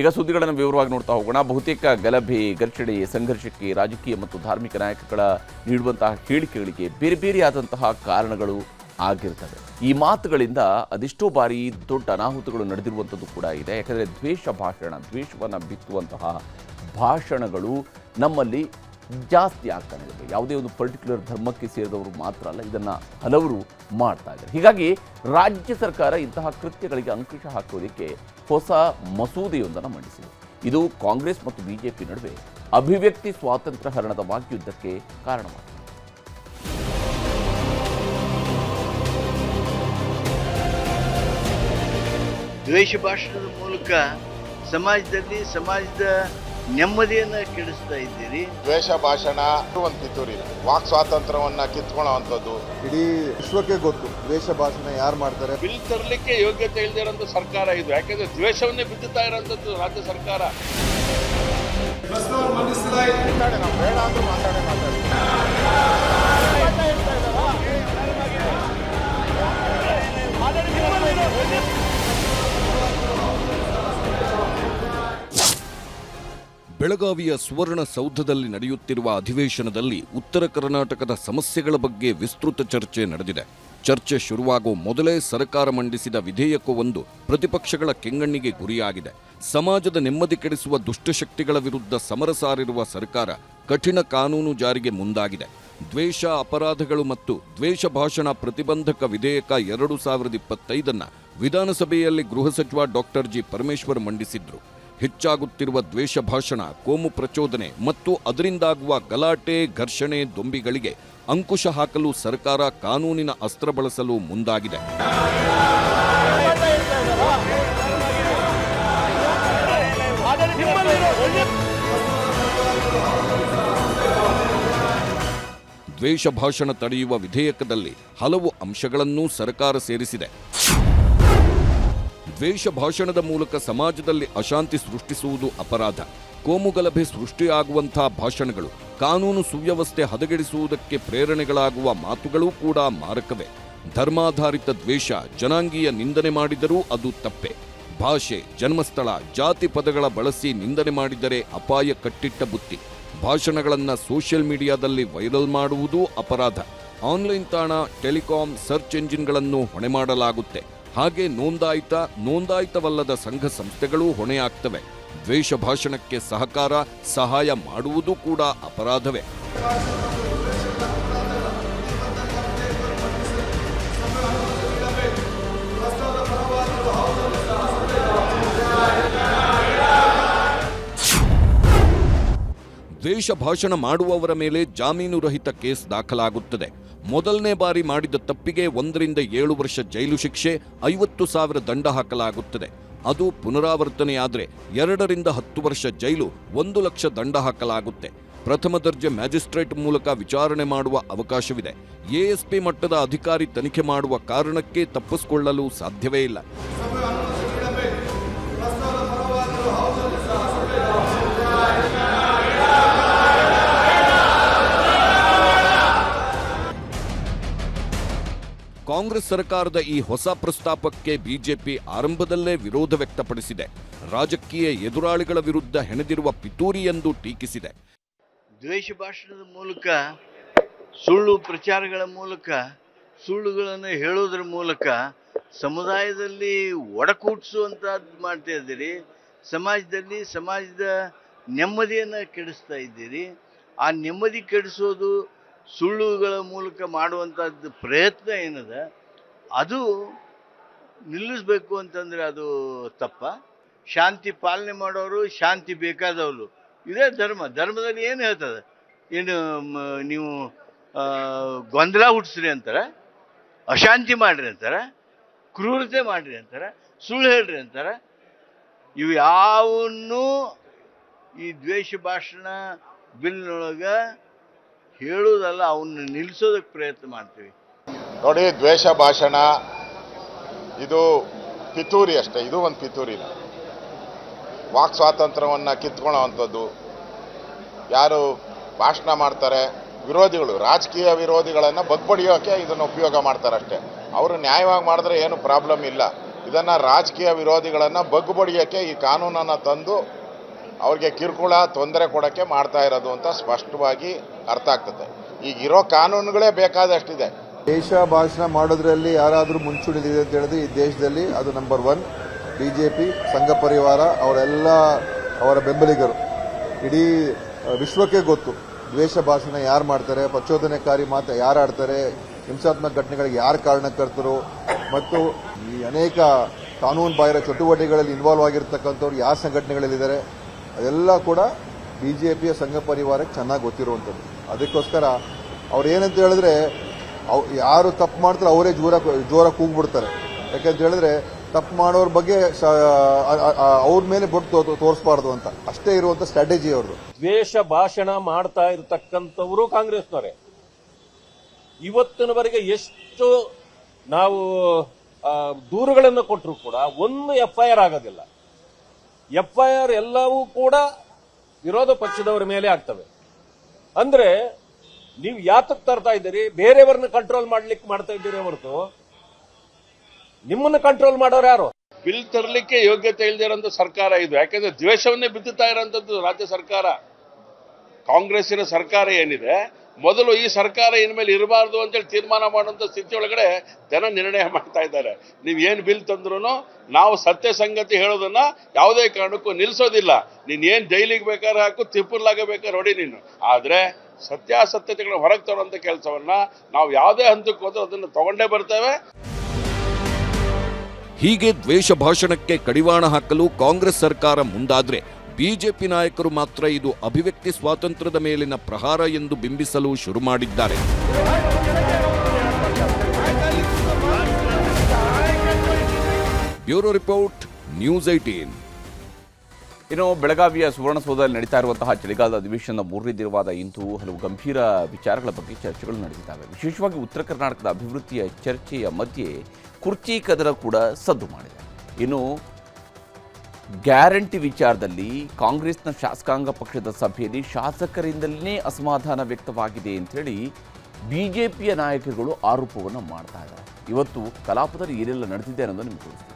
S1: ಈಗ ಸುದ್ದಿಗಳನ್ನು ವಿವರವಾಗಿ ನೋಡ್ತಾ ಹೋಗೋಣ. ಬಹುತೇಕ ಗಲಭೆ, ಘರ್ಷಣೆ, ಸಂಘರ್ಷಕ್ಕೆ ರಾಜಕೀಯ ಮತ್ತು ಧಾರ್ಮಿಕ ನಾಯಕಗಳ ನೀಡುವಂತಹ ಹೇಳಿಕೆಗಳಿಗೆ ಬೇರೆ ಬೇರೆಯಾದಂತಹ ಕಾರಣಗಳು ಆಗಿರ್ತವೆ ಈ ಮಾತುಗಳಿಂದ ಅದೆಷ್ಟೋ ಬಾರಿ ದೊಡ್ಡ ಅನಾಹುತಗಳು ನಡೆದಿರುವಂಥದ್ದು ಕೂಡ ಇದೆ. ಯಾಕಂದರೆ ದ್ವೇಷ ಭಾಷಣ, ದ್ವೇಷವನ್ನು ಬಿತ್ತುವಂತಹ ಭಾಷಣಗಳು ನಮ್ಮಲ್ಲಿ ಜಾಸ್ತಿ ಆಗ್ತಾನೆ ಇದೆ. ಯಾವುದೇ ಒಂದು ಪರ್ಟಿಕ್ಯುಲರ್ ಧರ್ಮಕ್ಕೆ ಸೇರಿದವರು ಮಾತ್ರ ಅಲ್ಲ, ಇದನ್ನು ಹಲವರು ಮಾಡ್ತಾ ಇದ್ದಾರೆ. ಹೀಗಾಗಿ ರಾಜ್ಯ ಸರ್ಕಾರ ಇಂತಹ ಕೃತ್ಯಗಳಿಗೆ ಅಂಕುಶ ಹಾಕೋದಕ್ಕೆ ಹೊಸ ಮಸೂದೆಯೊಂದನ್ನು ಮಂಡಿಸಿದೆ. ಇದು ಕಾಂಗ್ರೆಸ್ ಮತ್ತು ಬಿಜೆಪಿ ನಡುವೆ ಅಭಿವ್ಯಕ್ತಿ ಸ್ವಾತಂತ್ರ್ಯ ಹರಣದ ವಾಗ್ಯುದ್ಧಕ್ಕೆ ಕಾರಣವಾಗಿದೆ.
S2: ದ್ವೇಷ ಭಾಷಣದ ಮೂಲಕ ಸಮಾಜದಲ್ಲಿ ಸಮಾಜದ ನೆಮ್ಮದಿಯನ್ನ ಕೆಡಿಸ್ತಾ ಇದ್ದೀರಿ.
S3: ದ್ವೇಷ ಭಾಷಣ ಒಂದು ಕಿತ್ತೂರಿ ವಾಕ್ ಸ್ವಾತಂತ್ರ್ಯವನ್ನ ಕಿತ್ಕೊಳ್ಳೋವಂಥದ್ದು
S4: ಇಡೀ ವಿಶ್ವಕ್ಕೆ ಗೊತ್ತು ದ್ವೇಷ ಭಾಷಣ ಯಾರು ಮಾಡ್ತಾರೆ.
S5: ಬಿಲ್ ತರಲಿಕ್ಕೆ ಯೋಗ್ಯತೆ ಇಲ್ದಿರೋ ಇರೋಂಥ ಸರ್ಕಾರ ಇದು. ಯಾಕೆಂದ್ರೆ ದ್ವೇಷವನ್ನೇ ಬಿತ್ತುತ್ತಾ ಇರೋಂಥದ್ದು ರಾಜ್ಯ ಸರ್ಕಾರ.
S3: ಬೇಡ ಅಂದ್ರೂ
S6: ಬೆಳಗಾವಿಯ ಸುವರ್ಣ ಸೌಧದಲ್ಲಿ ನಡೆಯುತ್ತಿರುವ ಅಧಿವೇಶನದಲ್ಲಿ ಉತ್ತರ ಕರ್ನಾಟಕದ ಸಮಸ್ಯೆಗಳ ಬಗ್ಗೆ ವಿಸ್ತೃತ ಚರ್ಚೆ ನಡೆದಿದೆ. ಚರ್ಚೆ ಶುರುವಾಗೋ ಮೊದಲೇ ಸರ್ಕಾರ ಮಂಡಿಸಿದ ವಿಧೇಯಕವೊಂದು ಪ್ರತಿಪಕ್ಷಗಳ ಕೆಂಗಣ್ಣಿಗೆ ಗುರಿಯಾಗಿದೆ. ಸಮಾಜದ ನೆಮ್ಮದಿ ಕೆಡಿಸುವ ದುಷ್ಟಶಕ್ತಿಗಳ ವಿರುದ್ಧ ಸಮರ ಸಾರಿರುವ ಸರ್ಕಾರ ಕಠಿಣ ಕಾನೂನು ಜಾರಿಗೆ ಮುಂದಾಗಿದೆ. ದ್ವೇಷ, ಅಪರಾಧಗಳು ಮತ್ತು ದ್ವೇಷ ಭಾಷಣ ಪ್ರತಿಬಂಧಕ ವಿಧೇಯಕ ಎರಡು ಸಾವಿರದ ಇಪ್ಪತ್ತೈದನ್ನ ವಿಧಾನಸಭೆಯಲ್ಲಿ ಗೃಹ ಸಚಿವ ಡಾಕ್ಟರ್ ಜಿ ಪರಮೇಶ್ವರ್ ಮಂಡಿಸಿದ್ರು. ಹೆಚ್ಚಾಗುತ್ತಿರುವ ದ್ವೇಷ ಭಾಷಣ, ಕೋಮು ಪ್ರಚೋದನೆ ಮತ್ತು ಅದರಿಂದಾಗುವ ಗಲಾಟೆ, ಘರ್ಷಣೆ ದೊಂಬಿಗಳಿಗೆ ಅಂಕುಶ ಹಾಕಲು ಸರ್ಕಾರ ಕಾನೂನಿನ ಅಸ್ತ್ರ ಬಳಸಲು ಮುಂದಾಗಿದೆ. ದ್ವೇಷ ಭಾಷಣ ತಡೆಯುವ ವಿಧೇಯಕದಲ್ಲಿ ಹಲವು ಅಂಶಗಳನ್ನೂ ಸರ್ಕಾರ ಸೇರಿಸಿದೆ. ದ್ವೇಷ ಭಾಷಣದ ಮೂಲಕ ಸಮಾಜದಲ್ಲಿ ಅಶಾಂತಿ ಸೃಷ್ಟಿಸುವುದು ಅಪರಾಧ. ಕೋಮುಗಲಭೆ ಸೃಷ್ಟಿಯಾಗುವಂತಹ ಭಾಷಣಗಳು, ಕಾನೂನು ಸುವ್ಯವಸ್ಥೆ ಹದಗೆಡಿಸುವುದಕ್ಕೆ ಪ್ರೇರಣೆಗಳಾಗುವ ಮಾತುಗಳೂ ಕೂಡ ಮಾರಕವೇ. ಧರ್ಮಾಧಾರಿತ ದ್ವೇಷ ಜನಾಂಗೀಯ ನಿಂದನೆ ಮಾಡಿದರೂ ಅದು ತಪ್ಪೆ. ಭಾಷೆ, ಜನ್ಮಸ್ಥಳ, ಜಾತಿ ಪದಗಳ ಬಳಸಿ ನಿಂದನೆ ಮಾಡಿದರೆ ಅಪಾಯ ಕಟ್ಟಿಟ್ಟ ಬುತ್ತಿ. ಭಾಷಣಗಳನ್ನು ಸೋಷಿಯಲ್ ಮೀಡಿಯಾದಲ್ಲಿ ವೈರಲ್ ಮಾಡುವುದೂ ಅಪರಾಧ. ಆನ್ಲೈನ್ ತಾಣ, ಟೆಲಿಕಾಂ, ಸರ್ಚ್ ಎಂಜಿನ್ಗಳನ್ನು ಹೊಣೆ ಮಾಡಲಾಗುತ್ತೆ. ಹಾಗೆ ನೋಂದಾಯಿತ ನೋಂದಾಯಿತವಲ್ಲದ ಸಂಘ ಸಂಸ್ಥೆಗಳೂ ಹೊಣೆಯಾಗ್ತವೆ. ದ್ವೇಷ ಭಾಷಣಕ್ಕೆ ಸಹಕಾರ ಸಹಾಯ ಮಾಡುವುದು ಕೂಡ ಅಪರಾಧವೇ. ದ್ವೇಷ ಭಾಷಣ ಮಾಡುವವರ ಮೇಲೆ ಜಾಮೀನು ರಹಿತ ಕೇಸ್ ದಾಖಲಾಗುತ್ತದೆ. ಮೊದಲನೇ ಬಾರಿ ಮಾಡಿದ ತಪ್ಪಿಗೆ ಒಂದರಿಂದ ಏಳು ವರ್ಷ ಜೈಲು ಶಿಕ್ಷೆ, ಐವತ್ತು ಸಾವಿರ ದಂಡ ಹಾಕಲಾಗುತ್ತದೆ. ಅದು ಪುನರಾವರ್ತನೆಯಾದರೆ ಎರಡರಿಂದ ಹತ್ತು ವರ್ಷ ಜೈಲು ಒಂದು ಲಕ್ಷ ದಂಡ ಹಾಕಲಾಗುತ್ತೆ. ಪ್ರಥಮ ದರ್ಜೆ ಮ್ಯಾಜಿಸ್ಟ್ರೇಟ್ ಮೂಲಕ ವಿಚಾರಣೆ ಮಾಡುವ ಅವಕಾಶವಿದೆ. ಎಎಸ್ಪಿ ಮಟ್ಟದ ಅಧಿಕಾರಿ ತನಿಖೆ ಮಾಡುವ ಕಾರಣಕ್ಕೆ ತಪ್ಪಿಸಿಕೊಳ್ಳಲು ಸಾಧ್ಯವೇ ಇಲ್ಲ. ಕಾಂಗ್ರೆಸ್ ಸರ್ಕಾರದ ಈ ಹೊಸ ಪ್ರಸ್ತಾಪಕ್ಕೆ ಬಿಜೆಪಿ ಆರಂಭದಲ್ಲೇ ವಿರೋಧ ವ್ಯಕ್ತಪಡಿಸಿದೆ. ರಾಜಕೀಯ ಎದುರಾಳಿಗಳ ವಿರುದ್ಧ ಹೆಣೆದಿರುವ ಪಿತೂರಿ ಎಂದು ಟೀಕಿಸಿದೆ.
S2: ದ್ವೇಷ ಭಾಷಣದ ಮೂಲಕ, ಸುಳ್ಳು ಪ್ರಚಾರಗಳ ಮೂಲಕ, ಸುಳ್ಳುಗಳನ್ನು ಹೇಳೋದ್ರ ಮೂಲಕ ಸಮುದಾಯದಲ್ಲಿ ಒಡಕೂಡಿಸುವಂಥದ್ದು ಮಾಡ್ತಾ ಇದ್ದೀರಿ. ಸಮಾಜದಲ್ಲಿ ಸಮಾಜದ ನೆಮ್ಮದಿಯನ್ನು ಕೆಡಿಸ್ತಾ ಇದ್ದೀರಿ. ಆ ನೆಮ್ಮದಿ ಕೆಡಿಸೋದು ಸುಳ್ಳುಗಳ ಮೂಲಕ ಮಾಡುವಂಥದ್ದು ಪ್ರಯತ್ನ ಏನಿದೆ, ಅದು ನಿಲ್ಲಿಸ್ಬೇಕು ಅಂತಂದರೆ ಅದು ತಪ್ಪ. ಶಾಂತಿ ಪಾಲನೆ ಮಾಡೋರು ಶಾಂತಿ ಬೇಕಾದವರು. ಇದೇ ಧರ್ಮ. ಧರ್ಮದಲ್ಲಿ ಏನು ಹೇಳ್ತದೆ? ಏನು ನೀವು ಗೊಂದಲ ಹುಟ್ಟಿಸ್ರಿ ಅಂತಾರೆ, ಅಶಾಂತಿ ಮಾಡ್ರಿ ಅಂತಾರೆ, ಕ್ರೂರತೆ ಮಾಡ್ರಿ ಅಂತಾರೆ, ಸುಳ್ಳು ಹೇಳ್ರಿ ಅಂತಾರೆ. ಇವು ಯಾವನ್ನೂ ಈ ದ್ವೇಷ ಭಾಷಣ, ಬಿಲ್ನೊಳಗೆ ಹೇಳೋದಲ್ಲ ಅವನ್ನ ನಿಲ್ಲಿಸೋದಕ್ಕೆ ಪ್ರಯತ್ನ ಮಾಡ್ತೀವಿ.
S3: ನೋಡಿ, ದ್ವೇಷ ಭಾಷಣ, ಇದು ಪಿತೂರಿ ಅಷ್ಟೇ, ಇದು ಒಂದು ಪಿತೂರಿನ. ವಾಕ್ ಸ್ವಾತಂತ್ರ್ಯವನ್ನು ಕಿತ್ಕೊಳ್ಳೋವಂಥದ್ದು. ಯಾರು ಭಾಷಣ ಮಾಡ್ತಾರೆ, ವಿರೋಧಿಗಳು, ರಾಜಕೀಯ ವಿರೋಧಿಗಳನ್ನು ಬಗ್ಬಡಿಯೋಕೆ ಇದನ್ನು ಉಪಯೋಗ ಮಾಡ್ತಾರೆ ಅಷ್ಟೇ. ಅವರು ನ್ಯಾಯವಾಗಿ ಮಾಡಿದ್ರೆ ಏನು ಪ್ರಾಬ್ಲಮ್ ಇಲ್ಲ. ಇದನ್ನು ರಾಜಕೀಯ ವಿರೋಧಿಗಳನ್ನು ಬಗ್ಬಡಿಯೋಕೆ ಈ ಕಾನೂನನ್ನು ತಂದು ಅವ್ರಿಗೆ ಕಿರುಕುಳ ತೊಂದರೆ ಕೊಡೋಕ್ಕೆ ಮಾಡ್ತಾ ಇರೋದು ಅಂತ ಸ್ಪಷ್ಟವಾಗಿ ಅರ್ಥ ಆಗ್ತದೆ. ಈಗಿರೋ ಕಾನೂನುಗಳೇ ಬೇಕಾದಷ್ಟಿದೆ.
S4: ದೇಶ ಭಾಷಣ ಮಾಡೋದ್ರಲ್ಲಿ ಯಾರಾದರೂ ಮುಂಚೂಣಿದಿದೆ ಅಂತ ಹೇಳಿದ್ರೆ ಈ ದೇಶದಲ್ಲಿ ಅದು number one B J P Sangh Parivar, ಅವರೆಲ್ಲ ಅವರ ಬೆಂಬಲಿಗರು. ಇಡೀ ವಿಶ್ವಕ್ಕೆ ಗೊತ್ತು. ದ್ವೇಷ ಭಾಷಣ ಯಾರು ಮಾಡ್ತಾರೆ, ಪ್ರಚೋದನೆಕಾರಿ ಮಾತು ಯಾರು ಆಡ್ತಾರೆ, ಹಿಂಸಾತ್ಮಕ ಘಟನೆಗಳಿಗೆ ಯಾರು ಕಾರಣಕರ್ತರು, ಮತ್ತು ಈ ಅನೇಕ ಕಾನೂನು ಬಾಹಿರ ಚಟುವಟಿಕೆಗಳಲ್ಲಿ ಇನ್ವಾಲ್ವ್ ಆಗಿರ್ತಕ್ಕಂಥವ್ರು ಯಾವ ಸಂಘಟನೆಗಳಲ್ಲಿದ್ದಾರೆ ಅದೆಲ್ಲ ಕೂಡ ಬಿ ಜೆ ಸಂಘ ಪರಿವಾರಕ್ಕೆ ಚೆನ್ನಾಗಿ ಗೊತ್ತಿರುವಂಥದ್ದು. ಅದಕ್ಕೋಸ್ಕರ ಅವ್ರು ಏನಂತ ಹೇಳಿದ್ರೆ ಯಾರು ತಪ್ಪು ಮಾಡ್ತಾರೆ ಅವರೇ ಜೋರ ಜೋರ ಕೂಗ್ಬಿಡ್ತಾರೆ. ಯಾಕಂತ ಹೇಳಿದ್ರೆ, ತಪ್ಪು ಮಾಡೋರ ಬಗ್ಗೆ ಅವ್ರ ಮೇಲೆ ಬೊಟ್ಟು ತೋರಿಸಬಾರ್ದು ಅಂತ. ಅಷ್ಟೇ ಇರುವಂತ ಸ್ಟ್ರಾಟಜಿ ಅವ್ರದ್ದು.
S7: ದ್ವೇಷ ಭಾಷಣ ಮಾಡ್ತಾ ಇರತಕ್ಕಂಥವರು ಕಾಂಗ್ರೆಸ್ನವರೇ. ಇವತ್ತಿನವರೆಗೆ ಎಷ್ಟು ನಾವು ದೂರುಗಳನ್ನು ಕೊಟ್ಟರು ಕೂಡ, ಒಂದು ಎಫ್ಐಆರ್ ಆಗೋದಿಲ್ಲ. ಎಫ್ಐಆರ್ ಎಲ್ಲವೂ ಕೂಡ ವಿರೋಧ ಪಕ್ಷದವರ ಮೇಲೆ ಆಗ್ತವೆ. ಅಂದ್ರೆ, ನೀವು ಯಾತಕ್ ತರ್ತಾ ಇದ್ದೀರಿ? ಬೇರೆಯವ್ರನ್ನ ಕಂಟ್ರೋಲ್ ಮಾಡ್ಲಿಕ್ಕೆ ಮಾಡ್ತಾ ಇದ್ದೀರಿ ಹೊರತು. ನಿಮ್ಮನ್ನ ಕಂಟ್ರೋಲ್ ಮಾಡೋರು ಯಾರು?
S5: ಬಿಲ್ ತರಲಿಕ್ಕೆ ಯೋಗ್ಯತೆ ಇಲ್ಲದಿರೋಂಥ ಸರ್ಕಾರ ಇದು. ಯಾಕೆಂದ್ರೆ ದ್ವೇಷವನ್ನೇ ಬಿತ್ತುತ್ತಾ ಇರೋಂಥದ್ದು ರಾಜ್ಯ ಸರ್ಕಾರ. ಕಾಂಗ್ರೆಸ್ಸಿನ ಸರ್ಕಾರ ಏನಿದೆ? ಮೊದಲು ಈ ಸರ್ಕಾರ ಇನ್ಮೇಲೆ ಇರಬಾರ್ದು ಅಂತೇಳಿ ತೀರ್ಮಾನ ಮಾಡುವಂಥ ಸ್ಥಿತಿ ಒಳಗಡೆ ಜನ ನಿರ್ಣಯ ಮಾಡ್ತಾ ಇದ್ದಾರೆ. ನೀವು ಏನು ಬಿಲ್ ತಂದ್ರೂ ನಾವು ಸತ್ಯ ಸಂಗತಿ ಹೇಳೋದನ್ನ ಯಾವುದೇ ಕಾರಣಕ್ಕೂ ನಿಲ್ಲಿಸೋದಿಲ್ಲ ನೀನು ಏನು ಜೈಲಿಗೆ ಬೇಕಾದ್ರೆ ಹಾಕು, ತಿಪ್ಪುರ್ಲಾಗ ಬೇಕಾದ್ರೆ ಹೊಡಿ ನೀನು. ಆದರೆ ಸತ್ಯಾಸತ್ಯತೆಗಳನ್ನ ಹೊರಗೆ ತರುವಂಥ ಕೆಲಸವನ್ನ ನಾವು ಯಾವುದೇ ಹಂತಕ್ಕೆ ಹೋದ್ರೂ ಅದನ್ನು ತಗೊಂಡೇ ಬರ್ತೇವೆ.
S6: ಹೀಗೆ ದ್ವೇಷ ಭಾಷಣಕ್ಕೆ ಕಡಿವಾಣ ಹಾಕಲು ಕಾಂಗ್ರೆಸ್ ಸರ್ಕಾರ ಮುಂದಾದ್ರೆ ಬಿಜೆಪಿ ನಾಯಕರು ಮಾತ್ರ ಇದು ಅಭಿವ್ಯಕ್ತಿ ಸ್ವಾತಂತ್ರ್ಯದ ಮೇಲಿನ ಪ್ರಹಾರ ಎಂದು ಬಿಂಬಿಸಲು ಶುರು ಮಾಡಿದ್ದಾರೆ. ಬ್ಯೂರೋ ರಿಪೋರ್ಟ್, ನ್ಯೂಸ್ ಐಟೀನ್
S1: ಇನ್ನು ಬೆಳಗಾವಿಯ ಸುವರ್ಣಸೌಧದಲ್ಲಿ ನಡೀತಾ ಇರುವಂತಹ ಚಳಿಗಾಲದ ಅಧಿವೇಶನದ ಮೂರನೇ ದಿನವಾದ ಇಂದು ಹಲವು ಗಂಭೀರ ವಿಚಾರಗಳ ಬಗ್ಗೆ ಚರ್ಚೆಗಳು ನಡೆದಿದ್ದಾವೆ. ವಿಶೇಷವಾಗಿ ಉತ್ತರ ಕರ್ನಾಟಕದ ಅಭಿವೃದ್ಧಿಯ ಚರ್ಚೆಯ ಮಧ್ಯೆ ಕುರ್ಚಿ ಕದರ ಕೂಡ ಸದ್ದು ಮಾಡಿದೆ. ಇನ್ನು ಗ್ಯಾರಂಟಿ ವಿಚಾರದಲ್ಲಿ ಕಾಂಗ್ರೆಸ್ನ ಶಾಸಕಾಂಗ ಪಕ್ಷದ ಸಭೆಯಲ್ಲಿ ಶಾಸಕರಿಂದಲೇ ಅಸಮಾಧಾನ ವ್ಯಕ್ತವಾಗಿದೆ ಅಂಥೇಳಿ ಪಿಯ ನಾಯಕರುಗಳು ಆರೋಪವನ್ನು ಮಾಡ್ತಾ ಇದ್ದಾರೆ. ಇವತ್ತು ಕಲಾಪದಲ್ಲಿ ಏನೆಲ್ಲ ನಡೆದಿದೆ ಅನ್ನೋದನ್ನು ನಿಮ್ಗೆ ತೋರಿಸ್ತೀನಿ.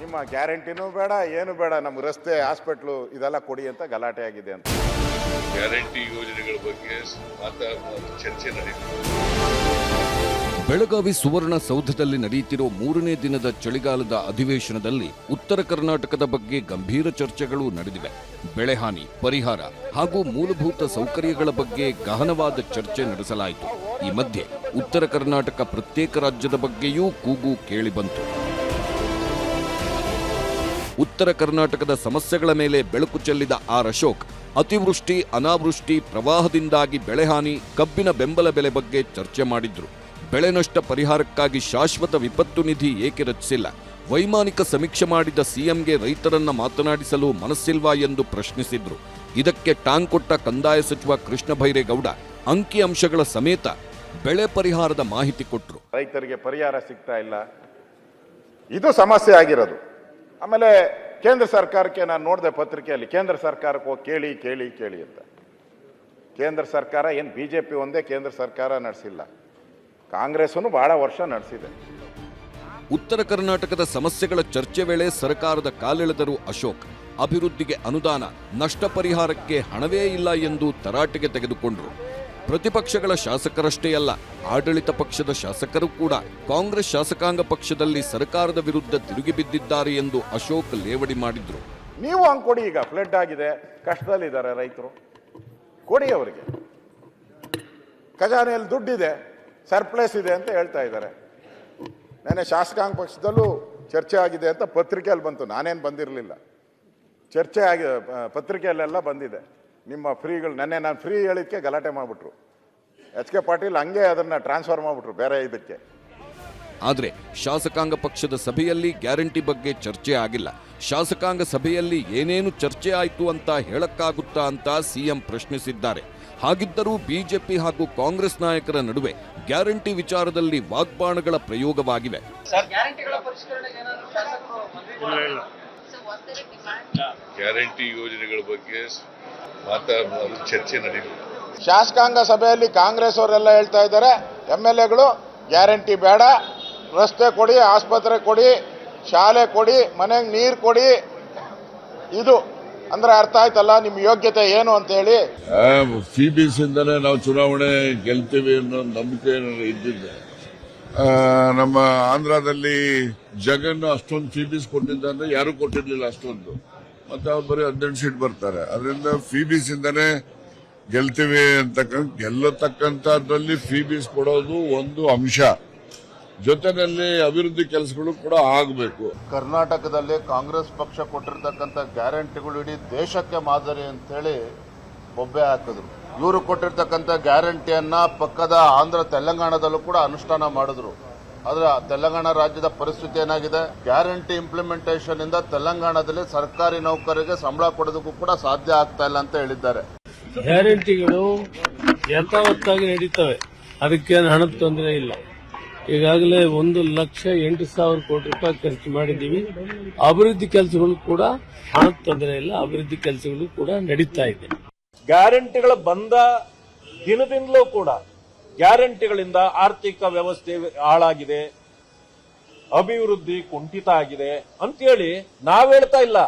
S3: ನಿಮ್ಮ ಗ್ಯಾರಂಟಿನೂ ಬೇಡ ಏನು ಬೇಡ ನಮ್ಮ ರಸ್ತೆ ಹಾಸ್ಪಿಟ್ಲು ಇದೆಲ್ಲ ಕೊಡಿ ಅಂತ ಗಲಾಟೆ ಆಗಿದೆ ಅಂತ.
S8: ಗ್ಯಾರಂಟಿ ಯೋಜನೆಗಳ ಬಗ್ಗೆ ಚರ್ಚೆ ನಡೆಯುತ್ತೆ.
S6: ಬೆಳಗಾವಿ ಸುವರ್ಣ ಸೌಧದಲ್ಲಿ ನಡೆಯುತ್ತಿರುವ ಮೂರನೇ ದಿನದ ಚಳಿಗಾಲದ ಅಧಿವೇಶನದಲ್ಲಿ ಉತ್ತರ ಕರ್ನಾಟಕದ ಬಗ್ಗೆ ಗಂಭೀರ ಚರ್ಚೆಗಳು ನಡೆದಿವೆ. ಬೆಳೆಹಾನಿ ಪರಿಹಾರ ಹಾಗೂ ಮೂಲಭೂತ ಸೌಕರ್ಯಗಳ ಬಗ್ಗೆ ಗಹನವಾದ ಚರ್ಚೆ ನಡೆಸಲಾಯಿತು. ಈ ಮಧ್ಯೆ ಉತ್ತರ ಕರ್ನಾಟಕ ಪ್ರತ್ಯೇಕ ರಾಜ್ಯದ ಬಗ್ಗೆಯೂ ಕೂಗು ಕೇಳಿಬಂತು. ಉತ್ತರ ಕರ್ನಾಟಕದ ಸಮಸ್ಯೆಗಳ ಮೇಲೆ ಬೆಳಕು ಚೆಲ್ಲಿದ ಆರ್ ಅಶೋಕ್, ಅತಿವೃಷ್ಟಿ, ಅನಾವೃಷ್ಟಿ ಪ್ರವಾಹದಿಂದಾಗಿ ಬೆಳೆಹಾನಿ ಕಬ್ಬಿನ ಬೆಂಬಲ ಬೆಲೆ ಬಗ್ಗೆ ಚರ್ಚೆ ಮಾಡಿದ್ರು. ಬೆಳೆ ನಷ್ಟ ಪರಿಹಾರಕ್ಕಾಗಿ ಶಾಶ್ವತ ವಿಪತ್ತು ನಿಧಿ ಏಕೆ ರಚಿಸಿಲ್ಲ? ವೈಮಾನಿಕ ಸಮೀಕ್ಷೆ ಮಾಡಿದ ಸಿಎಂಗೆ ರೈತರನ್ನ ಮಾತನಾಡಿಸಲು ಮನಸ್ಸಿಲ್ವಾ ಎಂದು ಪ್ರಶ್ನಿಸಿದ್ರು. ಇದಕ್ಕೆ ಟಾಂಗ್ ಕೊಟ್ಟ ಕಂದಾಯ ಸಚಿವ ಕೃಷ್ಣ ಬೈರೇಗೌಡ ಅಂಕಿ ಅಂಶಗಳ ಸಮೇತ ಬೆಳೆ ಪರಿಹಾರದ ಮಾಹಿತಿ ಕೊಟ್ಟರು
S3: ರೈತರಿಗೆ ಪರಿಹಾರ ಸಿಗ್ತಾ ಇಲ್ಲ. ಇದು ಸಮಸ್ಯೆ ಆಗಿರೋದು. ಆಮೇಲೆ ಕೇಂದ್ರ ಸರ್ಕಾರಕ್ಕೆ ನಾನು ನೋಡಿದೆ ಪತ್ರಿಕೆಯಲ್ಲಿ, ಕೇಂದ್ರ ಸರ್ಕಾರಕ್ಕೆ ಕೇಳಿ ಕೇಳಿ ಕೇಳಿ ಅಂತ. ಕೇಂದ್ರ ಸರ್ಕಾರ ಏನು ಬಿ ಜೆ ಪಿ ಒಂದೇ, ಕೇಂದ್ರ ಸರ್ಕಾರ ನಡೆಸಿಲ್ಲ. ಕಾಂಗ್ರೆಸ್ಸನ್ನು ಬಹಳ ವರ್ಷ ನಡೆಸಿದೆ.
S6: ಉತ್ತರ ಕರ್ನಾಟಕದ ಸಮಸ್ಯೆಗಳ ಚರ್ಚೆ ವೇಳೆ ಸರ್ಕಾರದ ಕಾಲೆಳೆದರು ಅಶೋಕ್ ಅಭಿವೃದ್ಧಿಗೆ ಅನುದಾನ ನಷ್ಟ ಪರಿಹಾರಕ್ಕೆ ಹಣವೇ ಇಲ್ಲ ಎಂದು ತರಾಟೆಗೆ ತೆಗೆದುಕೊಂಡರು. ಪ್ರತಿಪಕ್ಷಗಳ ಶಾಸಕರಷ್ಟೇ ಅಲ್ಲ ಆಡಳಿತ ಪಕ್ಷದ ಶಾಸಕರು ಕೂಡ ಕಾಂಗ್ರೆಸ್ ಶಾಸಕಾಂಗ ಪಕ್ಷದಲ್ಲಿ ಸರ್ಕಾರದ ವಿರುದ್ಧ ತಿರುಗಿಬಿದ್ದಿದ್ದಾರೆ ಎಂದು ಅಶೋಕ್ ಲೇವಡಿ ಮಾಡಿದ್ರು.
S3: ನೀವು ಹಂಗೆ ಕೊಡಿ ಈಗ ಫ್ಲಡ್ ಆಗಿದೆ ಕಷ್ಟದಲ್ಲಿದ್ದಾರೆ ರೈತರು. ಕೊಡಿ ಅವರಿಗೆ. ಖಜಾನೆಯಲ್ಲಿ ದುಡ್ಡಿದೆ. ಸರ್ಪ್ಲೇಸ್ ಇದೆ ಅಂತ ಹೇಳ್ತಾ ಇದ್ದಾರೆ. ನೆನೆ ಶಾಸಕಾಂಗ ಪಕ್ಷದಲ್ಲೂ ಚರ್ಚೆ ಆಗಿದೆ ಅಂತ ಪತ್ರಿಕೆಯಲ್ಲಿ ಬಂತು. ನಾನೇನು ಬಂದಿರಲಿಲ್ಲ. ಚರ್ಚೆ ಆಗಿ ಆ, ಪತ್ರಿಕೆಯಲ್ಲೆಲ್ಲ ಬಂದಿದೆ. ನಿಮ್ಮ ಫ್ರೀಗಳು ನೆನ್ನೆ ನಾನು ಫ್ರೀ ಹೇಳಿದ್ದಕ್ಕೆ ಗಲಾಟೆ ಮಾಡಿಬಿಟ್ರು. ಎಚ್ ಕೆ ಪಾಟೀಲ್ ಹಂಗೆ ಅದನ್ನು ಟ್ರಾನ್ಸ್ಫರ್ ಮಾಡಿಬಿಟ್ರು ಬೇರೆ ಇದಕ್ಕೆ.
S6: ಆದರೆ ಶಾಸಕಾಂಗ ಪಕ್ಷದ ಸಭೆಯಲ್ಲಿ ಗ್ಯಾರಂಟಿ ಬಗ್ಗೆ ಚರ್ಚೆ ಆಗಿಲ್ಲ. ಶಾಸಕಾಂಗ ಸಭೆಯಲ್ಲಿ ಏನೇನು ಚರ್ಚೆ ಆಯಿತು ಅಂತ ಹೇಳಕ್ಕಾಗುತ್ತಾ ಅಂತ ಸಿಎಂ ಪ್ರಶ್ನಿಸಿದ್ದಾರೆ. ಹಾಗಿದ್ದರೂ ಬಿಜೆಪಿ ಹಾಗೂ ಕಾಂಗ್ರೆಸ್ ನಾಯಕರ ನಡುವೆ ಗ್ಯಾರಂಟಿ ವಿಚಾರದಲ್ಲಿ ವಾಗ್ಬಾಣಗಳ ಪ್ರಯೋಗವಾಗಿವೆ?
S8: ಗ್ಯಾರಂಟಿ ಯೋಜನೆಗಳ ಬಗ್ಗೆ ಮಾತಾಡ ಚರ್ಚೆ ನಡೆಯುತ್ತೆ
S3: ಶಾಸಕಾಂಗ ಸಭೆಯಲ್ಲಿ ಕಾಂಗ್ರೆಸ್ ಅವರೆಲ್ಲ ಹೇಳ್ತಾ ಇದ್ದಾರೆ ಎಂ ಎಲ್ ಎಗಳು ಗ್ಯಾರಂಟಿ ಬೇಡ ರಸ್ತೆ ಕೊಡಿ ಆಸ್ಪತ್ರೆ ಕೊಡಿ ಶಾಲೆ ಕೊಡಿ ಮನೆಗೆ ನೀರು ಕೊಡಿ ಇದು ಅಂದ್ರೆ ಅರ್ಥ ಆಯ್ತಲ್ಲ ನಿಮ್ಮ ಯೋಗ್ಯತೆ ಏನು ಅಂತ ಹೇಳಿ
S9: ಬೇಸ್ ಇಂದಾನೆ ನಾವು ಚುನಾವಣೆ ಗೆಲ್ತೀವಿ ಅನ್ನೋ ನಂಬಿಕೆ ಇದ್ದಿದ್ದೆ. ನಮ್ಮ ಆಂಧ್ರದಲ್ಲಿ ಜಗನ್ ಅಷ್ಟೊಂದು ಫಿ ಬೀಸ್ ಕೊಟ್ಟಿದ್ದ ಅಂದ್ರೆ ಯಾರು ಕೊಟ್ಟಿರ್ಲಿಲ್ಲ ಅಷ್ಟೊಂದು. ಮತ್ತೆ ಅವ್ರು ಬರೀ ಹದಿನೆಂಟು ಸೀಟ್ ಬರ್ತಾರೆ. ಅದರಿಂದ ಫಿ ಇಂದನೇ ಗೆಲ್ತೇವೆ ಅಂತಕ್ಕ, ಗೆಲ್ಲತಕ್ಕಂಥದ್ರಲ್ಲಿ ಫಿ ಬೀಸ್ ಕೊಡೋದು ಒಂದು ಅಂಶ. ಜೊತೆನಲ್ಲಿ ಅಭಿವೃದ್ಧಿ ಕೆಲಸಗಳು ಕೂಡ ಆಗಬೇಕು.
S10: ಕರ್ನಾಟಕದಲ್ಲಿ ಕಾಂಗ್ರೆಸ್ ಪಕ್ಷ ಕೊಟ್ಟಿರ್ತಕ್ಕಂಥ ಗ್ಯಾರಂಟಿಗಳು ಇಡೀ ದೇಶಕ್ಕೆ ಮಾದರಿ ಅಂತೇಳಿ ಬೊಬ್ಬೆ ಹಾಕಿದ್ರು. ಇವರು ಕೊಟ್ಟಿರ್ತಕ್ಕಂಥ ಗ್ಯಾರಂಟಿಯನ್ನ ಪಕ್ಕದ ಆಂಧ್ರ ತೆಲಂಗಾಣದಲ್ಲೂ ಕೂಡ ಅನುಷ್ಠಾನ ಮಾಡಿದ್ರು. ಆದ್ರೆ ತೆಲಂಗಾಣ ರಾಜ್ಯದ ಪರಿಸ್ಥಿತಿ ಏನಾಗಿದೆ? ಗ್ಯಾರಂಟಿ ಇಂಪ್ಲಿಮೆಂಟೇಷನ್ ಇಂದ ತೆಲಂಗಾಣದಲ್ಲಿ ಸರ್ಕಾರಿ ನೌಕರಿಗೆ ಸಂಬಳ ಕೊಡೋದಕ್ಕೂ ಕೂಡ ಸಾಧ್ಯ ಆಗ್ತಾ ಇಲ್ಲ ಅಂತ ಹೇಳಿದ್ದಾರೆ.
S11: ಗ್ಯಾರಂಟಿಗಳು ಯಥಾವತ್ತಾಗಿ ನಡೀತವೆ. ಅದಕ್ಕೇನು ಹಣದ ತೊಂದರೆ ಇಲ್ಲ. ಈಗಾಗಲೇ ಒಂದು ಲಕ್ಷ ಎಂಟು ಸಾವಿರ ಕೋಟಿ ರೂಪಾಯಿ ಖರ್ಚು ಮಾಡಿದ್ದೀವಿ. ಅಭಿವೃದ್ಧಿ ಕೆಲಸಗಳು ಕೂಡ ಹಣ ತೊಂದರೆ ಇಲ್ಲ ಅಭಿವೃದ್ಧಿ ಕೆಲಸಗಳು ಕೂಡ ನಡೀತಾ ಇದೆ.
S7: ಗ್ಯಾರಂಟಿಗಳ ಬಂದ ದಿನದಿಂದಲೂ ಕೂಡ ಗ್ಯಾರಂಟಿಗಳಿಂದ ಆರ್ಥಿಕ ವ್ಯವಸ್ಥೆ ಹಾಳಾಗಿದೆ ಅಭಿವೃದ್ಧಿ ಕುಂಠಿತ ಆಗಿದೆ ಅಂತೇಳಿ ನಾವ್ ಹೇಳ್ತಾ ಇಲ್ಲ.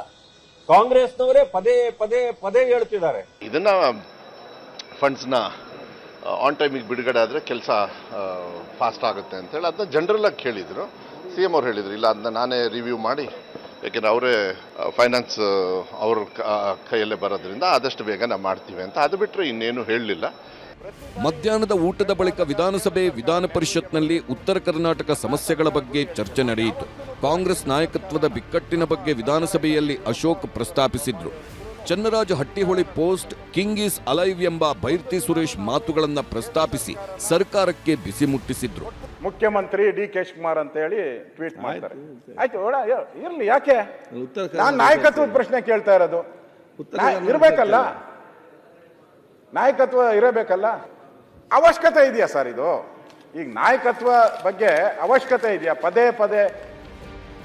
S7: ಕಾಂಗ್ರೆಸ್ನವರೇ ಪದೇ ಪದೇ ಪದೇ ಹೇಳ್ತಿದ್ದಾರೆ.
S12: ಇದನ್ನ ಫಂಡ್ಸ್ನ ಆನ್ ಟೈಮಿಗೆ ಬಿಡುಗಡೆ ಆದರೆ ಕೆಲಸ ಫಾಸ್ಟ್ ಆಗುತ್ತೆ ಅಂತೇಳಿ ಅದನ್ನ ಜನರಲ್ಲಾಗಿ ಕೇಳಿದರು. ಸಿ ಎಂ ಅವ್ರು ಹೇಳಿದರು, ಇಲ್ಲ ಅದನ್ನ ನಾನೇ ರಿವ್ಯೂ ಮಾಡಿ, ಯಾಕೆಂದರೆ ಅವರೇ ಫೈನಾನ್ಸ್ ಅವ್ರ ಕೈಯಲ್ಲೇ ಬರೋದ್ರಿಂದ ಆದಷ್ಟು ಬೇಗ ನಾವು ಮಾಡ್ತೀವಿ ಅಂತ. ಅದು ಬಿಟ್ಟರೆ ಇನ್ನೇನು ಹೇಳಲಿಲ್ಲ.
S6: ಮಧ್ಯಾಹ್ನದ ಊಟದ ಬಳಿಕ ವಿಧಾನಸಭೆ ವಿಧಾನ ಪರಿಷತ್ನಲ್ಲಿ ಉತ್ತರ ಕರ್ನಾಟಕ ಸಮಸ್ಯೆಗಳ ಬಗ್ಗೆ ಚರ್ಚೆ ನಡೆಯಿತು. ಕಾಂಗ್ರೆಸ್ ನಾಯಕತ್ವದ ಬಿಕ್ಕಟ್ಟಿನ ಬಗ್ಗೆ ವಿಧಾನಸಭೆಯಲ್ಲಿ Ashok ಪ್ರಸ್ತಾಪಿಸಿದ್ರು. Channaraj Hattiholi post king is alive ಎಂಬ ಬೈರ್ತಿ ಸುರೇಶ್ ಮಾತುಗಳನ್ನು ಪ್ರಸ್ತಾಪಿಸಿ ಸರ್ಕಾರಕ್ಕೆ ಬಿಸಿ ಮುಟ್ಟಿಸಿದ್ರು.
S3: ಮುಖ್ಯಮಂತ್ರಿ ಡಿ ಕೆ ಕುಮಾರ್ ಅಂತ ಹೇಳಿ ಟ್ವೀಟ್ ಮಾಡ್ತಾರೆ. ಆಯ್ತು ಇರ್ಲಿ ಯಾಕೆ? ನಾನು ನಾಯಕತ್ವದ ಪ್ರಶ್ನೆ ಕೇಳ್ತಾ ಇರೋದು. ಇರಬೇಕಲ್ಲ? ಇರ್ಬೇಕಲ್ಲ ನಾಯಕತ್ವ ಇರಬೇಕಲ್ಲ? ಅವಶ್ಯಕತೆ ಇದೆಯಾ ಸರ್ ಇದು? ಈಗ ನಾಯಕತ್ವ ಬಗ್ಗೆ ಅವಶ್ಯಕತೆ ಇದೆಯಾ? ಪದೇ ಪದೇ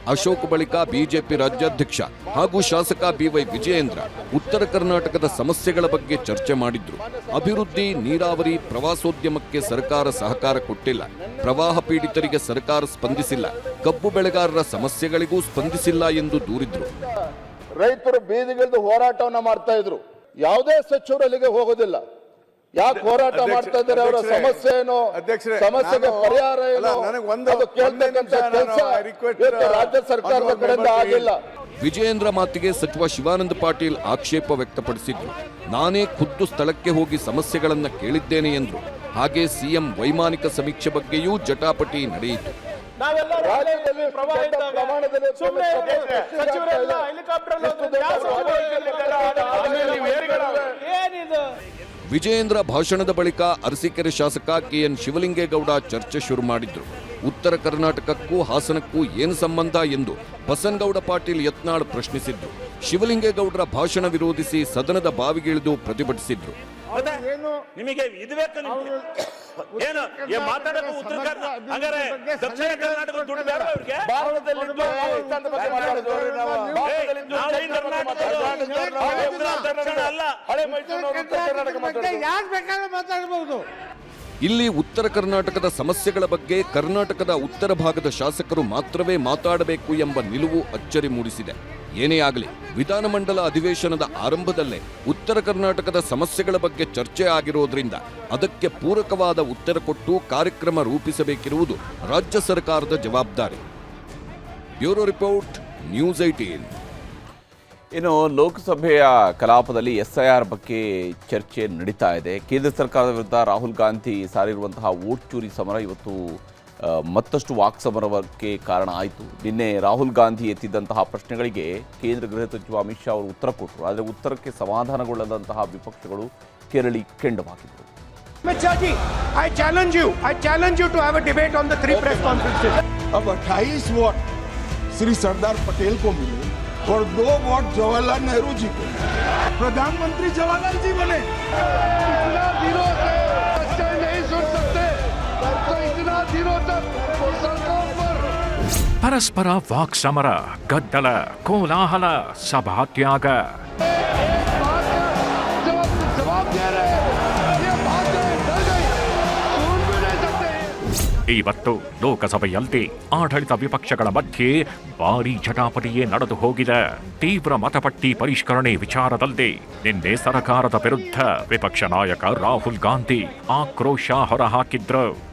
S6: ಅಶೋಕ್ ಬಳಿಕ ಬಿಜೆಪಿ ರಾಜ್ಯಾಧ್ಯಕ್ಷ ಹಾಗೂ ಶಾಸಕ ಬಿವೈ ವಿಜಯೇಂದ್ರ ಉತ್ತರ ಕರ್ನಾಟಕದ ಸಮಸ್ಯೆಗಳ ಬಗ್ಗೆ ಚರ್ಚೆ ಮಾಡಿದ್ರು. ಅಭಿವೃದ್ಧಿ, ನೀರಾವರಿ, ಪ್ರವಾಸೋದ್ಯಮಕ್ಕೆ ಸರ್ಕಾರ ಸಹಕಾರ ಕೊಟ್ಟಿಲ್ಲ. ಪ್ರವಾಹ ಪೀಡಿತರಿಗೆ ಸರ್ಕಾರ ಸ್ಪಂದಿಸಿಲ್ಲ. ಕಬ್ಬು ಬೆಳೆಗಾರರ ಸಮಸ್ಯೆಗಳಿಗೂ ಸ್ಪಂದಿಸಿಲ್ಲ ಎಂದು ದೂರಿದ್ರು.
S3: ರೈತರು ಬೀದಿಗಿಳಿದು ಹೋರಾಟವನ್ನ ಮಾಡ್ತಾ ಇದ್ರು. ಯಾವುದೇ ಸಚಿವರು ಅಲ್ಲಿಗೆ ಹೋಗೋದಿಲ್ಲ. ಯಾಕೆ ಹೋರಾಟ ಮಾಡ್ತಾ ಇದ್ದಾರೆ? ಅವರ ಸಮಸ್ಯೆ ಏನು? ಸಮಸ್ಯೆಗೆ ಪರಿಹಾರ ಏನು? ಅದು ಕೆಲಸ ರಾಜ್ಯ ಸರ್ಕಾರದ ಕಡೆಯಿಂದ ಆಗಿಲ್ಲ.
S6: ವಿಜಯೇಂದ್ರ ಮಾತಿಗೆ ಸಚಿವ ಶಿವಾನಂದ ಪಾಟೀಲ್ ಆಕ್ಷೇಪ ವ್ಯಕ್ತಪಡಿಸಿದ್ರು. ನಾನೇ ಖುದ್ದು ಸ್ಥಳಕ್ಕೆ ಹೋಗಿ ಸಮಸ್ಯೆಗಳನ್ನು ಕೇಳಿದ್ದೇನೆ ಎಂದ್ರು. ಹಾಗೆ ಸಿಎಂ ವೈಮಾನಿಕ ಸಮೀಕ್ಷೆ ಬಗ್ಗೆಯೂ ಜಟಾಪಟಿ ನಡೆಯಿತು.
S7: ನಾವೆಲ್ಲ
S3: ರಾಜ್ಯದಲ್ಲಿ
S7: ಪ್ರವಾಹ ಇದ್ದಾಗ ಸುಮ್ನೆ ಸಚಿವರೆಲ್ಲ ಹೆಲಿಕಾಪ್ಟರ್
S6: ವಿಜಯೇಂದ್ರ ಭಾಷಣದ ಬಳಿಕ ಅರಸೀಕೆರೆ ಶಾಸಕ ಕೆಎನ್ ಶಿವಲಿಂಗೇಗೌಡ ಚರ್ಚೆ ಶುರು ಮಾಡಿದ್ರು. ಉತ್ತರ ಕರ್ನಾಟಕಕ್ಕೂ ಹಾಸನಕ್ಕೂ ಏನು ಸಂಬಂಧ ಎಂದು ಬಸನಗೌಡ ಪಾಟೀಲ್ ಯತ್ನಾಳ್ ಪ್ರಶ್ನಿಸಿದ್ರು. ಶಿವಲಿಂಗೇಗೌಡರ ಭಾಷಣ ವಿರೋಧಿಸಿ ಸದನದ ಬಾವಿಗಿಳಿದು ಪ್ರತಿಭಟಿಸಿದ್ರು.
S13: ಏನು? ಏ ಮಾತಾಡಕ್ಕೆ ಉತ್ತರ ಹಂಗಾರೆ ದಕ್ಷಿಣ ಕರ್ನಾಟಕ ದುಡ್ಡು ಬೇಡ ಅವ್ರಿಗೆ? ಅಲ್ಲ.
S6: ಇಲ್ಲಿ ಉತ್ತರ ಕರ್ನಾಟಕದ ಸಮಸ್ಯೆಗಳ ಬಗ್ಗೆ ಕರ್ನಾಟಕದ ಉತ್ತರ ಭಾಗದ ಶಾಸಕರು ಮಾತ್ರವೇ ಮಾತಾಡಬೇಕು ಎಂಬ ನಿಲುವು ಅಚ್ಚರಿ ಮೂಡಿಸಿದೆ. ಏನೇ ಆಗಲಿ, ವಿಧಾನಮಂಡಲ ಅಧಿವೇಶನದ ಆರಂಭದಲ್ಲೇ ಉತ್ತರ ಕರ್ನಾಟಕದ ಸಮಸ್ಯೆಗಳ ಬಗ್ಗೆ ಚರ್ಚೆ ಆಗಿರೋದ್ರಿಂದ ಅದಕ್ಕೆ ಪೂರಕವಾದ ಉತ್ತರ ಕೊಟ್ಟು ಕಾರ್ಯಕ್ರಮ ರೂಪಿಸಬೇಕಿರುವುದು ರಾಜ್ಯ ಸರ್ಕಾರದ ಜವಾಬ್ದಾರಿ. ಬ್ಯೂರೋ ರಿಪೋರ್ಟ್, ನ್ಯೂಸ್ ಐಟೀನ್
S1: ಇನ್ನು ಲೋಕಸಭೆಯ ಕಲಾಪದಲ್ಲಿ ಎಸ್ ಐ ಆರ್ ಬಗ್ಗೆ ಚರ್ಚೆ ನಡೀತಾ ಇದೆ. ಕೇಂದ್ರ ಸರ್ಕಾರದ ವಿರುದ್ಧ ರಾಹುಲ್ ಗಾಂಧಿ ಸಾರಿರುವಂತಹ ವೋಟ್ ಚೂರಿ ಸಮರ ಇವತ್ತು ಮತ್ತಷ್ಟು ವಾಕ್ಸಮರಕ್ಕೆ ಕಾರಣ ಆಯಿತು ನಿನ್ನೆ ರಾಹುಲ್ ಗಾಂಧಿ ಎತ್ತಿದ್ದಂತಹ ಪ್ರಶ್ನೆಗಳಿಗೆ ಕೇಂದ್ರ ಗೃಹ ಸಚಿವ ಅಮಿತ್ ಶಾ ಅವರು ಉತ್ತರ ಕೊಟ್ಟರು ಆದರೆ ಉತ್ತರಕ್ಕೆ ಸಮಾಧಾನಗೊಳ್ಳದಂತಹ ವಿಪಕ್ಷಗಳು ಕೆರಳಿ ಕೆಂಡವಾಗಿದ್ದರು
S13: Amit Shah ji, I challenge you. I challenge you to have a debate on the three press conferences.
S14: अब 28 वोट श्री सरदार पटेल को मिले और दो वोट जवाहरलाल नेहरू जी को प्रधानमंत्री जवाहरलाल जी बने
S15: ಪರಸ್ಪರ ವಾಕ್ ಸಮರ, ಗದ್ದಲ, ಕೋಲಾಹಲ, ಸಭಾತ್ಯಾಗ. ಇವತ್ತು ಲೋಕಸಭೆಯಲ್ಲಿ ಆಡಳಿತ ವಿಪಕ್ಷಗಳ ಮಧ್ಯೆ ಭಾರೀ ಜಟಾಪಟಿಯೇ ನಡೆದು ಹೋಗಿದೆ. ತೀವ್ರ ಮತಪಟ್ಟಿ ಪರಿಷ್ಕರಣೆ ವಿಚಾರದಲ್ಲಿ ನಿನ್ನೆ ಸರ್ಕಾರದ ವಿರುದ್ಧ ವಿಪಕ್ಷ ನಾಯಕ ರಾಹುಲ್ ಗಾಂಧಿ ಆಕ್ರೋಶ ಹೊರಹಾಕಿದ್ರು.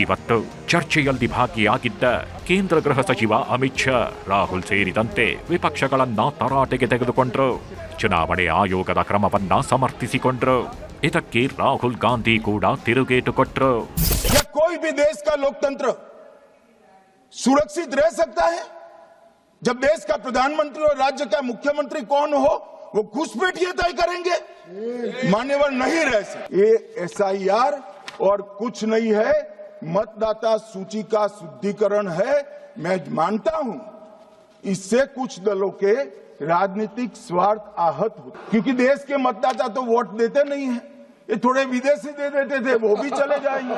S15: ಇವತ್ತು ಚರ್ಚೆಯಲ್ಲಿ ಭಾಗಿಯಾಗಿದ್ದ ಕೇಂದ್ರ ಗೃಹ ಸಚಿವ ಅಮಿತ್ ಶಾ ರಾಹುಲ್ ಸೇರಿದಂತೆ ವಿಪಕ್ಷಗಳನ್ನ ತರಾಟೆಗೆ ತೆಗೆದುಕೊಂಡ್ರು ಚುನಾವಣೆ ಆಯೋಗದ ಕ್ರಮವನ್ನ ಸಮರ್ಥಿಸಿಕೊಂಡ್ರು ಇದಕ್ಕೆ ರಾಹುಲ್ ಗಾಂಧಿ ಕೂಡ ತಿರುಗೇಟು ಕೊಟ್ರು
S14: क्या कोई भी देश का लोकतंत्र सुरक्षित रह सकता है जब देश का प्रधानमंत्री और राज्य का मुख्यमंत्री कौन हो वो घुसपैठ ये तय करेंगे मान्यवर नहीं रह सकते ये एसआईआर और कुछ नहीं है मतदाता सूची का शुद्धिकरण है मैं मानता हूँ। इससे कुछ दलों के राजनीतिक स्वार्थ आहत हो क्योंकि देश के मतदाता तो वोट देते नहीं है। ये थोड़े विदेशी दे देते थे वो भी चले जाएँगे।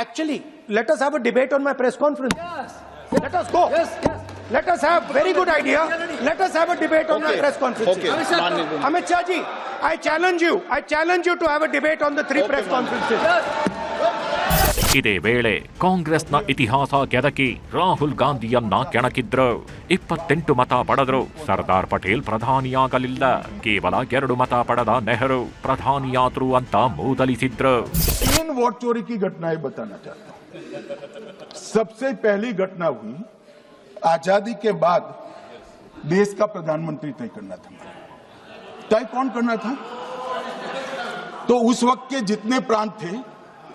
S13: Actually let's have a debate on my press conference let's go let's have very good idea let's have a debate on my press conference Amit Shah ji I challenge you I challenge you to have a debate on the three press conferences
S15: ಇದೇ ವೇಳೆ ಕಾಂಗ್ರೆಸ್ನ ಇತಿಹಾಸ ಕೆದಕಿ ರಾಹುಲ್ ಗಾಂಧಿಯನ್ನ ಕೆಣಕಿದ್ರು ಇಪ್ಪತ್ತೆಂಟು ಮತ ಪಡೆದ್ರು ಸರ್ದಾರ್ ಪಟೇಲ್ ಪ್ರಧಾನಿಯಾಗಲಿಲ್ಲ ಕೇವಲ ಎರಡು ಮತ ಪಡೆದ ನೆಹರು ಪ್ರಧಾನಿಯಾದ್ರು ಅಂತ ಮೂದಲಿಸಿದ್ರು
S14: तीन वोट चोरी की घटनाएं बताना चाहता हूं सबसे पहली घटना हुई आजादी के बाद देश का प्रधानमंत्री तय करना था तय कौन करना था तो उस वक्त के जितने प्रांत थे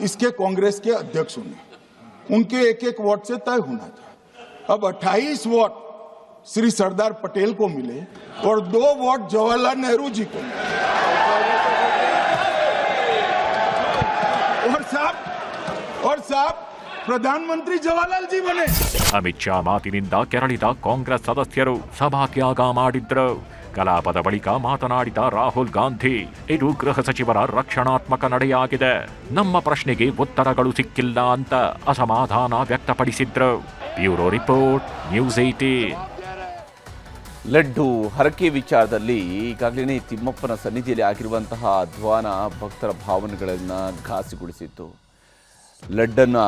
S14: इसके कांग्रेस के अध्यक्ष होंगे उनके एक एक वोट से तय होना था अब 28 वोट श्री सरदार पटेल को मिले और दो वोट जवाहरलाल नेहरू जी को मिले और साहब और साहब प्रधानमंत्री जवाहरलाल जी बने
S15: ಅಮಿತ್ ಶಾ ಮಾತಿನಿಂದ ಕೆರಳಿದ ಕಾಂಗ್ರೆಸ್ ಸದಸ್ಯರು ಸಭಾತ್ಯಾಗ ಮಾಡಿದ್ರು ಕಲಾಪದ ಬಳಿಕ ಮಾತನಾಡಿದ ರಾಹುಲ್ ಗಾಂಧಿ, ಇದು ಗೃಹ ಸಚಿವರ ರಕ್ಷಣಾತ್ಮಕ ನಡೆಯಾಗಿದೆ. ನಮ್ಮ ಪ್ರಶ್ನೆಗೆ ಉತ್ತರಗಳು ಸಿಕ್ಕಿಲ್ಲ ಅಂತ ಅಸಮಾಧಾನ ವ್ಯಕ್ತಪಡಿಸಿದ್ರು. Bureau report, news eighteen
S1: laddu ಹರಕೆ ವಿಚಾರದಲ್ಲಿ ಈಗಾಗಲೇ ತಿಮ್ಮಪ್ಪನ ಸನ್ನಿಧಿಯಲ್ಲಿ ಆಗಿರುವಂತಹ ಅಧ್ವಾನ ಭಕ್ತರ ಭಾವನೆಗಳನ್ನು ಘಾಸಿಗೊಳಿಸಿತ್ತು. ಲಡ್ಡನ್ನು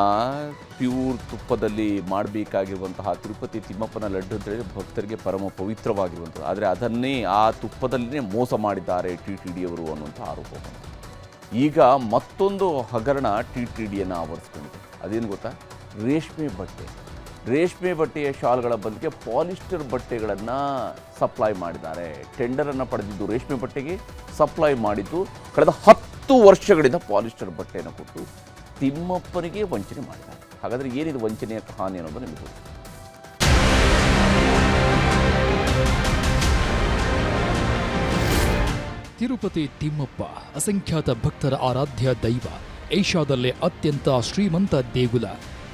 S1: ಪ್ಯೂರ್ ತುಪ್ಪದಲ್ಲಿ ಮಾಡಬೇಕಾಗಿರುವಂತಹ ತಿರುಪತಿ ತಿಮ್ಮಪ್ಪನ ಲಡ್ಡು ಅಂತ ಹೇಳಿದ್ರೆ ಭಕ್ತರಿಗೆ ಪರಮ ಪವಿತ್ರವಾಗಿರುವಂಥದ್ದು. ಆದರೆ ಅದನ್ನೇ ಆ ತುಪ್ಪದಲ್ಲಿನೇ ಮೋಸ ಮಾಡಿದ್ದಾರೆ ಟಿ ಟಿ ಡಿಯವರು ಅನ್ನುವಂಥ ಆರೋಪ ಈಗ ಮತ್ತೊಂದು ಹಗರಣ ಟಿ ಟಿ ಡಿಯನ್ನು ಆವರಿಸ್ಕೊಂಡಿದೆ. ಅದೇನು ಗೊತ್ತಾ? ರೇಷ್ಮೆ ಬಟ್ಟೆ. ರೇಷ್ಮೆ ಬಟ್ಟೆಯ ಶಾಲ್ಗಳ ಬದಲಿಗೆ ಪಾಲಿಸ್ಟರ್ ಬಟ್ಟೆಗಳನ್ನು ಸಪ್ಲೈ ಮಾಡಿದ್ದಾರೆ. ಟೆಂಡರನ್ನು ಪಡೆದಿದ್ದು ರೇಷ್ಮೆ ಬಟ್ಟೆಗೆ ಸಪ್ಲೈ ಮಾಡಿದ್ದು ಕಳೆದ ಹತ್ತು ವರ್ಷಗಳಿಂದ ಪಾಲಿಸ್ಟರ್ ಬಟ್ಟೆಯನ್ನು ಕೊಟ್ಟು ತಿಮ್ಮಪ್ಪನಿಗೆ ವಂಚನೆ ಮಾಡಿದ. ಹಾಗಾದರೆ ಏನಿದು ವಂಚನೆಯ ಕಹಾನಿ ಅನ್ನೋದು ನಿಮಗೆ ಗೊತ್ತು.
S16: ತಿರುಪತಿ ತಿಮ್ಮಪ್ಪ, ಅಸಂಖ್ಯಾತ ಭಕ್ತರ ಆರಾಧ್ಯ ದೈವ, ಏಷ್ಯಾದಲ್ಲೇ ಅತ್ಯಂತ ಶ್ರೀಮಂತ ದೇಗುಲ,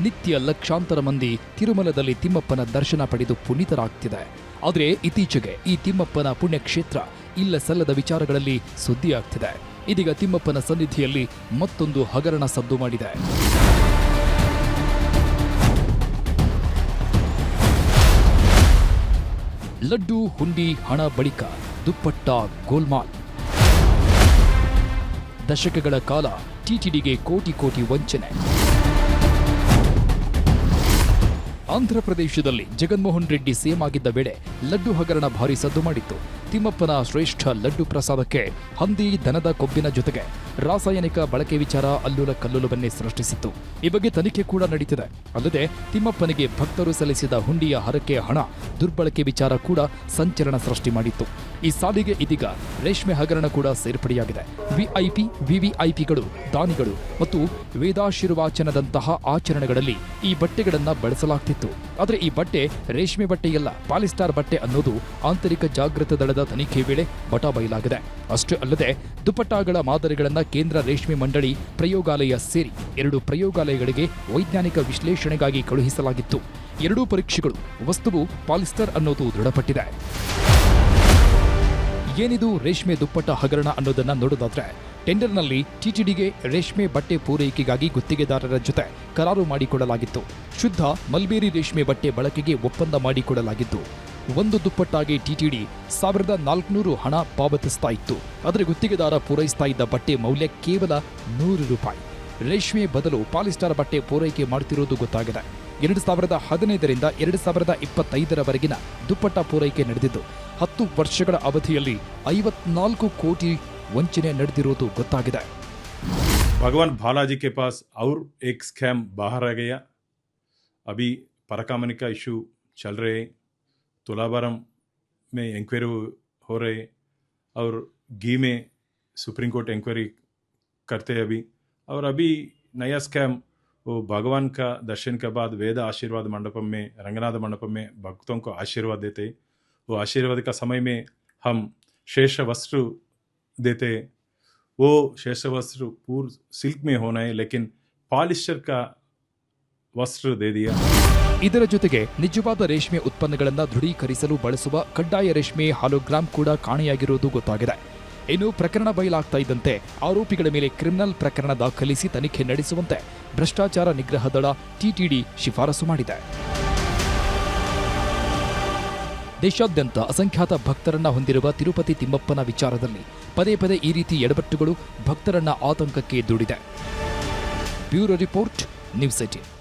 S16: ನಿತ್ಯ ಲಕ್ಷಾಂತರ ಮಂದಿ ತಿರುಮಲದಲ್ಲಿ ತಿಮ್ಮಪ್ಪನ ದರ್ಶನ ಪಡೆದು ಪುನೀತರಾಗ್ತಿದೆ. ಆದರೆ ಇತ್ತೀಚೆಗೆ ಈ ತಿಮ್ಮಪ್ಪನ ಪುಣ್ಯಕ್ಷೇತ್ರ ಇಲ್ಲ ಸಲ್ಲದ ವಿಚಾರಗಳಲ್ಲಿ ಸುದ್ದಿಯಾಗ್ತಿದೆ. ಇದೀಗ ತಿಮ್ಮಪ್ಪನ ಸನ್ನಿಧಿಯಲ್ಲಿ ಮತ್ತೊಂದು ಹಗರಣ ಸದ್ದು ಮಾಡಿದೆ. ಲಡ್ಡು, ಹುಂಡಿ, ಹಣ ಬಳಿಕ ದುಪ್ಪಟ್ಟ ಗೋಲ್ಮಾಲ್. ದಶಕಗಳ ಕಾಲ ಟಿಟಿಡಿಗೆ ಕೋಟಿ ಕೋಟಿ ವಂಚನೆ. ಆಂಧ್ರಪ್ರದೇಶದಲ್ಲಿ ಜಗನ್ಮೋಹನ್ ರೆಡ್ಡಿ ಸಿಎಂ ಆಗಿದ್ದ ವೇಳೆ ಲಡ್ಡು ಹಗರಣ ಭಾರಿ ಸದ್ದು ಮಾಡಿತ್ತು. ತಿಮ್ಮಪ್ಪನ ಶ್ರೇಷ್ಠ ಲಡ್ಡು ಪ್ರಸಾದಕ್ಕೆ ಹಂದಿ, ದನದ ಕೊಬ್ಬಿನ ಜೊತೆಗೆ ರಾಸಾಯನಿಕ ಬಳಕೆ ವಿಚಾರ ಅಲ್ಲೂಲ ಕಲ್ಲುಲವನ್ನೇ ಸೃಷ್ಟಿಸಿತ್ತು. ಈ ಬಗ್ಗೆ ತನಿಖೆ ಕೂಡ ನಡೀತಿದೆ. ಅಲ್ಲದೆ ತಿಮ್ಮಪ್ಪನಿಗೆ ಭಕ್ತರು ಸಲ್ಲಿಸಿದ ಹುಂಡಿಯ ಹರಕೆ ಹಣ, ದುರ್ಬಳಕೆ ವಿಚಾರ ಕೂಡ ಸಂಚಲನ ಸೃಷ್ಟಿ ಮಾಡಿತ್ತು. ಈ ಸಾಲಿಗೆ ಇದೀಗ ರೇಷ್ಮೆ ಹಗರಣ ಕೂಡ ಸೇರ್ಪಡೆಯಾಗಿದೆ. ವಿಐಪಿ, ವಿವಿಐಪಿಗಳು, ದಾನಿಗಳು ಮತ್ತು ವೇದಾಶೀರ್ವಾಚನದಂತಹ ಆಚರಣೆಗಳಲ್ಲಿ ಈ ಬಟ್ಟೆಗಳನ್ನು ಬಳಸಲಾಗ್ತಿತ್ತು. ಆದರೆ ಈ ಬಟ್ಟೆ ರೇಷ್ಮೆ ಬಟ್ಟೆಯಲ್ಲ, ಪಾಲಿಸ್ಟಾರ್ ಬಟ್ಟೆ ಅನ್ನೋದು ಆಂತರಿಕ ಜಾಗೃತ ದಳದ ತನಿಖೆ ವೇಳೆ ಬಟಾ ಬಯಲಾಗಿದೆ. ಅಷ್ಟೇ ಅಲ್ಲದೆ, ದುಪಟ್ಟಾಗಳ ಮಾದರಿಗಳನ್ನು ಕೇಂದ್ರ ರೇಷ್ಮೆ ಮಂಡಳಿ ಪ್ರಯೋಗಾಲಯ ಸೇರಿ ಎರಡು ಪ್ರಯೋಗಾಲಯಗಳಿಗೆ ವೈಜ್ಞಾನಿಕ ವಿಶ್ಲೇಷಣೆಗಾಗಿ ಕಳುಹಿಸಲಾಗಿತ್ತು. ಎರಡೂ ಪರೀಕ್ಷೆಗಳು ವಸ್ತುವು ಪಾಲಿಸ್ಟರ್ ಅನ್ನೋದು ದೃಢಪಟ್ಟಿದೆ. ಏನಿದು ರೇಷ್ಮೆ ದುಪ್ಪಟ್ಟ ಹಗರಣ ಅನ್ನೋದನ್ನ ನೋಡೋದಾದ್ರೆ ಟೆಂಡರ್ನಲ್ಲಿ ಟಿಟಿಡಿಗೆ ರೇಷ್ಮೆ ಬಟ್ಟೆ ಪೂರೈಕೆಗಾಗಿ ಗುತ್ತಿಗೆದಾರರ ಜೊತೆ ಕರಾರು ಮಾಡಿಕೊಡಲಾಗಿತ್ತು. ಶುದ್ಧ ಮಲ್ಬೇರಿ ರೇಷ್ಮೆ ಬಟ್ಟೆ ಬಳಕೆಗೆ ಒಪ್ಪಂದ ಮಾಡಿಕೊಡಲಾಗಿತ್ತು. ಒಂದು ದುಪ್ಪಟ್ಟಾಗಿ ಟಿಟಿಡಿ ಸಾವಿರದ ನಾಲ್ಕುನೂರು ಹಣ ಪಾವತಿಸ್ತಾ ಇತ್ತು. ಆದರೆ ಗುತ್ತಿಗೆದಾರ ಪೂರೈಸ್ತಾ ಇದ್ದ ಬಟ್ಟೆ ಮೌಲ್ಯ ಕೇವಲ ನೂರು ರೂಪಾಯಿ. ರೇಷ್ಮೆ ಬದಲು ಪಾಲಿಸ್ಟಾರ್ ಬಟ್ಟೆ ಪೂರೈಕೆ ಮಾಡುತ್ತಿರುವುದು ಗೊತ್ತಾಗಿದೆ. ಎರಡು ಸಾವಿರದ ಹದಿನೈದರಿಂದ ಎರಡು ಸಾವಿರದ ಇಪ್ಪತ್ತೈದರವರೆಗಿನ ದುಪ್ಪಟ್ಟ ಪೂರೈಕೆ ನಡೆದಿದ್ದು, ಹತ್ತು ವರ್ಷಗಳ ಅವಧಿಯಲ್ಲಿ ಐವತ್ನಾಲ್ಕು ಕೋಟಿ ವಂಚನೆ ನಡೆದಿರುವುದು ಗೊತ್ತಾಗಿದೆ
S17: भगवान बालाजी के पास और एक स्कैम बाहर आ गया अभी परकामनी का इशू चल रहे तुलाबारम में इंक्वायरी हो रहे और घी में सुप्रीम कोर्ट इंक्वायरी करते हैं अभी और अभी नया स्कैम वो भगवान का दर्शन के बाद वेद आशीर्वाद मंडपम में रंगनाथ मंडपम में भक्तों को आशीर्वाद देते वो आशीर्वाद का समय में हम शेष वस्त्र देते वो शेष वस्त्र पूर्व सिल्क में होना है लेकिन पॉलिस्टर का वस्त्र दे दिया
S16: ಇದರ ಜೊತೆಗೆ ನಿಜವಾದ ರೇಷ್ಮೆ ಉತ್ಪನ್ನಗಳನ್ನು ದೃಢೀಕರಿಸಲು ಬಳಸುವ ಕಡ್ಡಾಯ ರೇಷ್ಮೆ ಹಾಲೋಗ್ರಾಮ್ ಕೂಡ ಕಾಣೆಯಾಗಿರುವುದು ಗೊತ್ತಾಗಿದೆ ಇನ್ನು ಪ್ರಕರಣ ಬಯಲಾಗ್ತಾ ಇದ್ದಂತೆ ಆರೋಪಿಗಳ ಮೇಲೆ ಕ್ರಿಮಿನಲ್ ಪ್ರಕರಣ ದಾಖಲಿಸಿ ತನಿಖೆ ನಡೆಸುವಂತೆ ಭ್ರಷ್ಟಾಚಾರ ನಿಗ್ರಹ ದಳ ಟಿಟಿಡಿ ಶಿಫಾರಸು ಮಾಡಿದೆ ದೇಶಾದ್ಯಂತ ಅಸಂಖ್ಯಾತ ಭಕ್ತರನ್ನ ಹೊಂದಿರುವ ತಿರುಪತಿ ತಿಮ್ಮಪ್ಪನ ವಿಚಾರದಲ್ಲಿ ಪದೇ ಪದೇ ಈ ರೀತಿ ಎಡಬಟ್ಟುಗಳು ಭಕ್ತರನ್ನ ಆತಂಕಕ್ಕೆ ದೂಡಿದೆ. Bureau report, news eighteen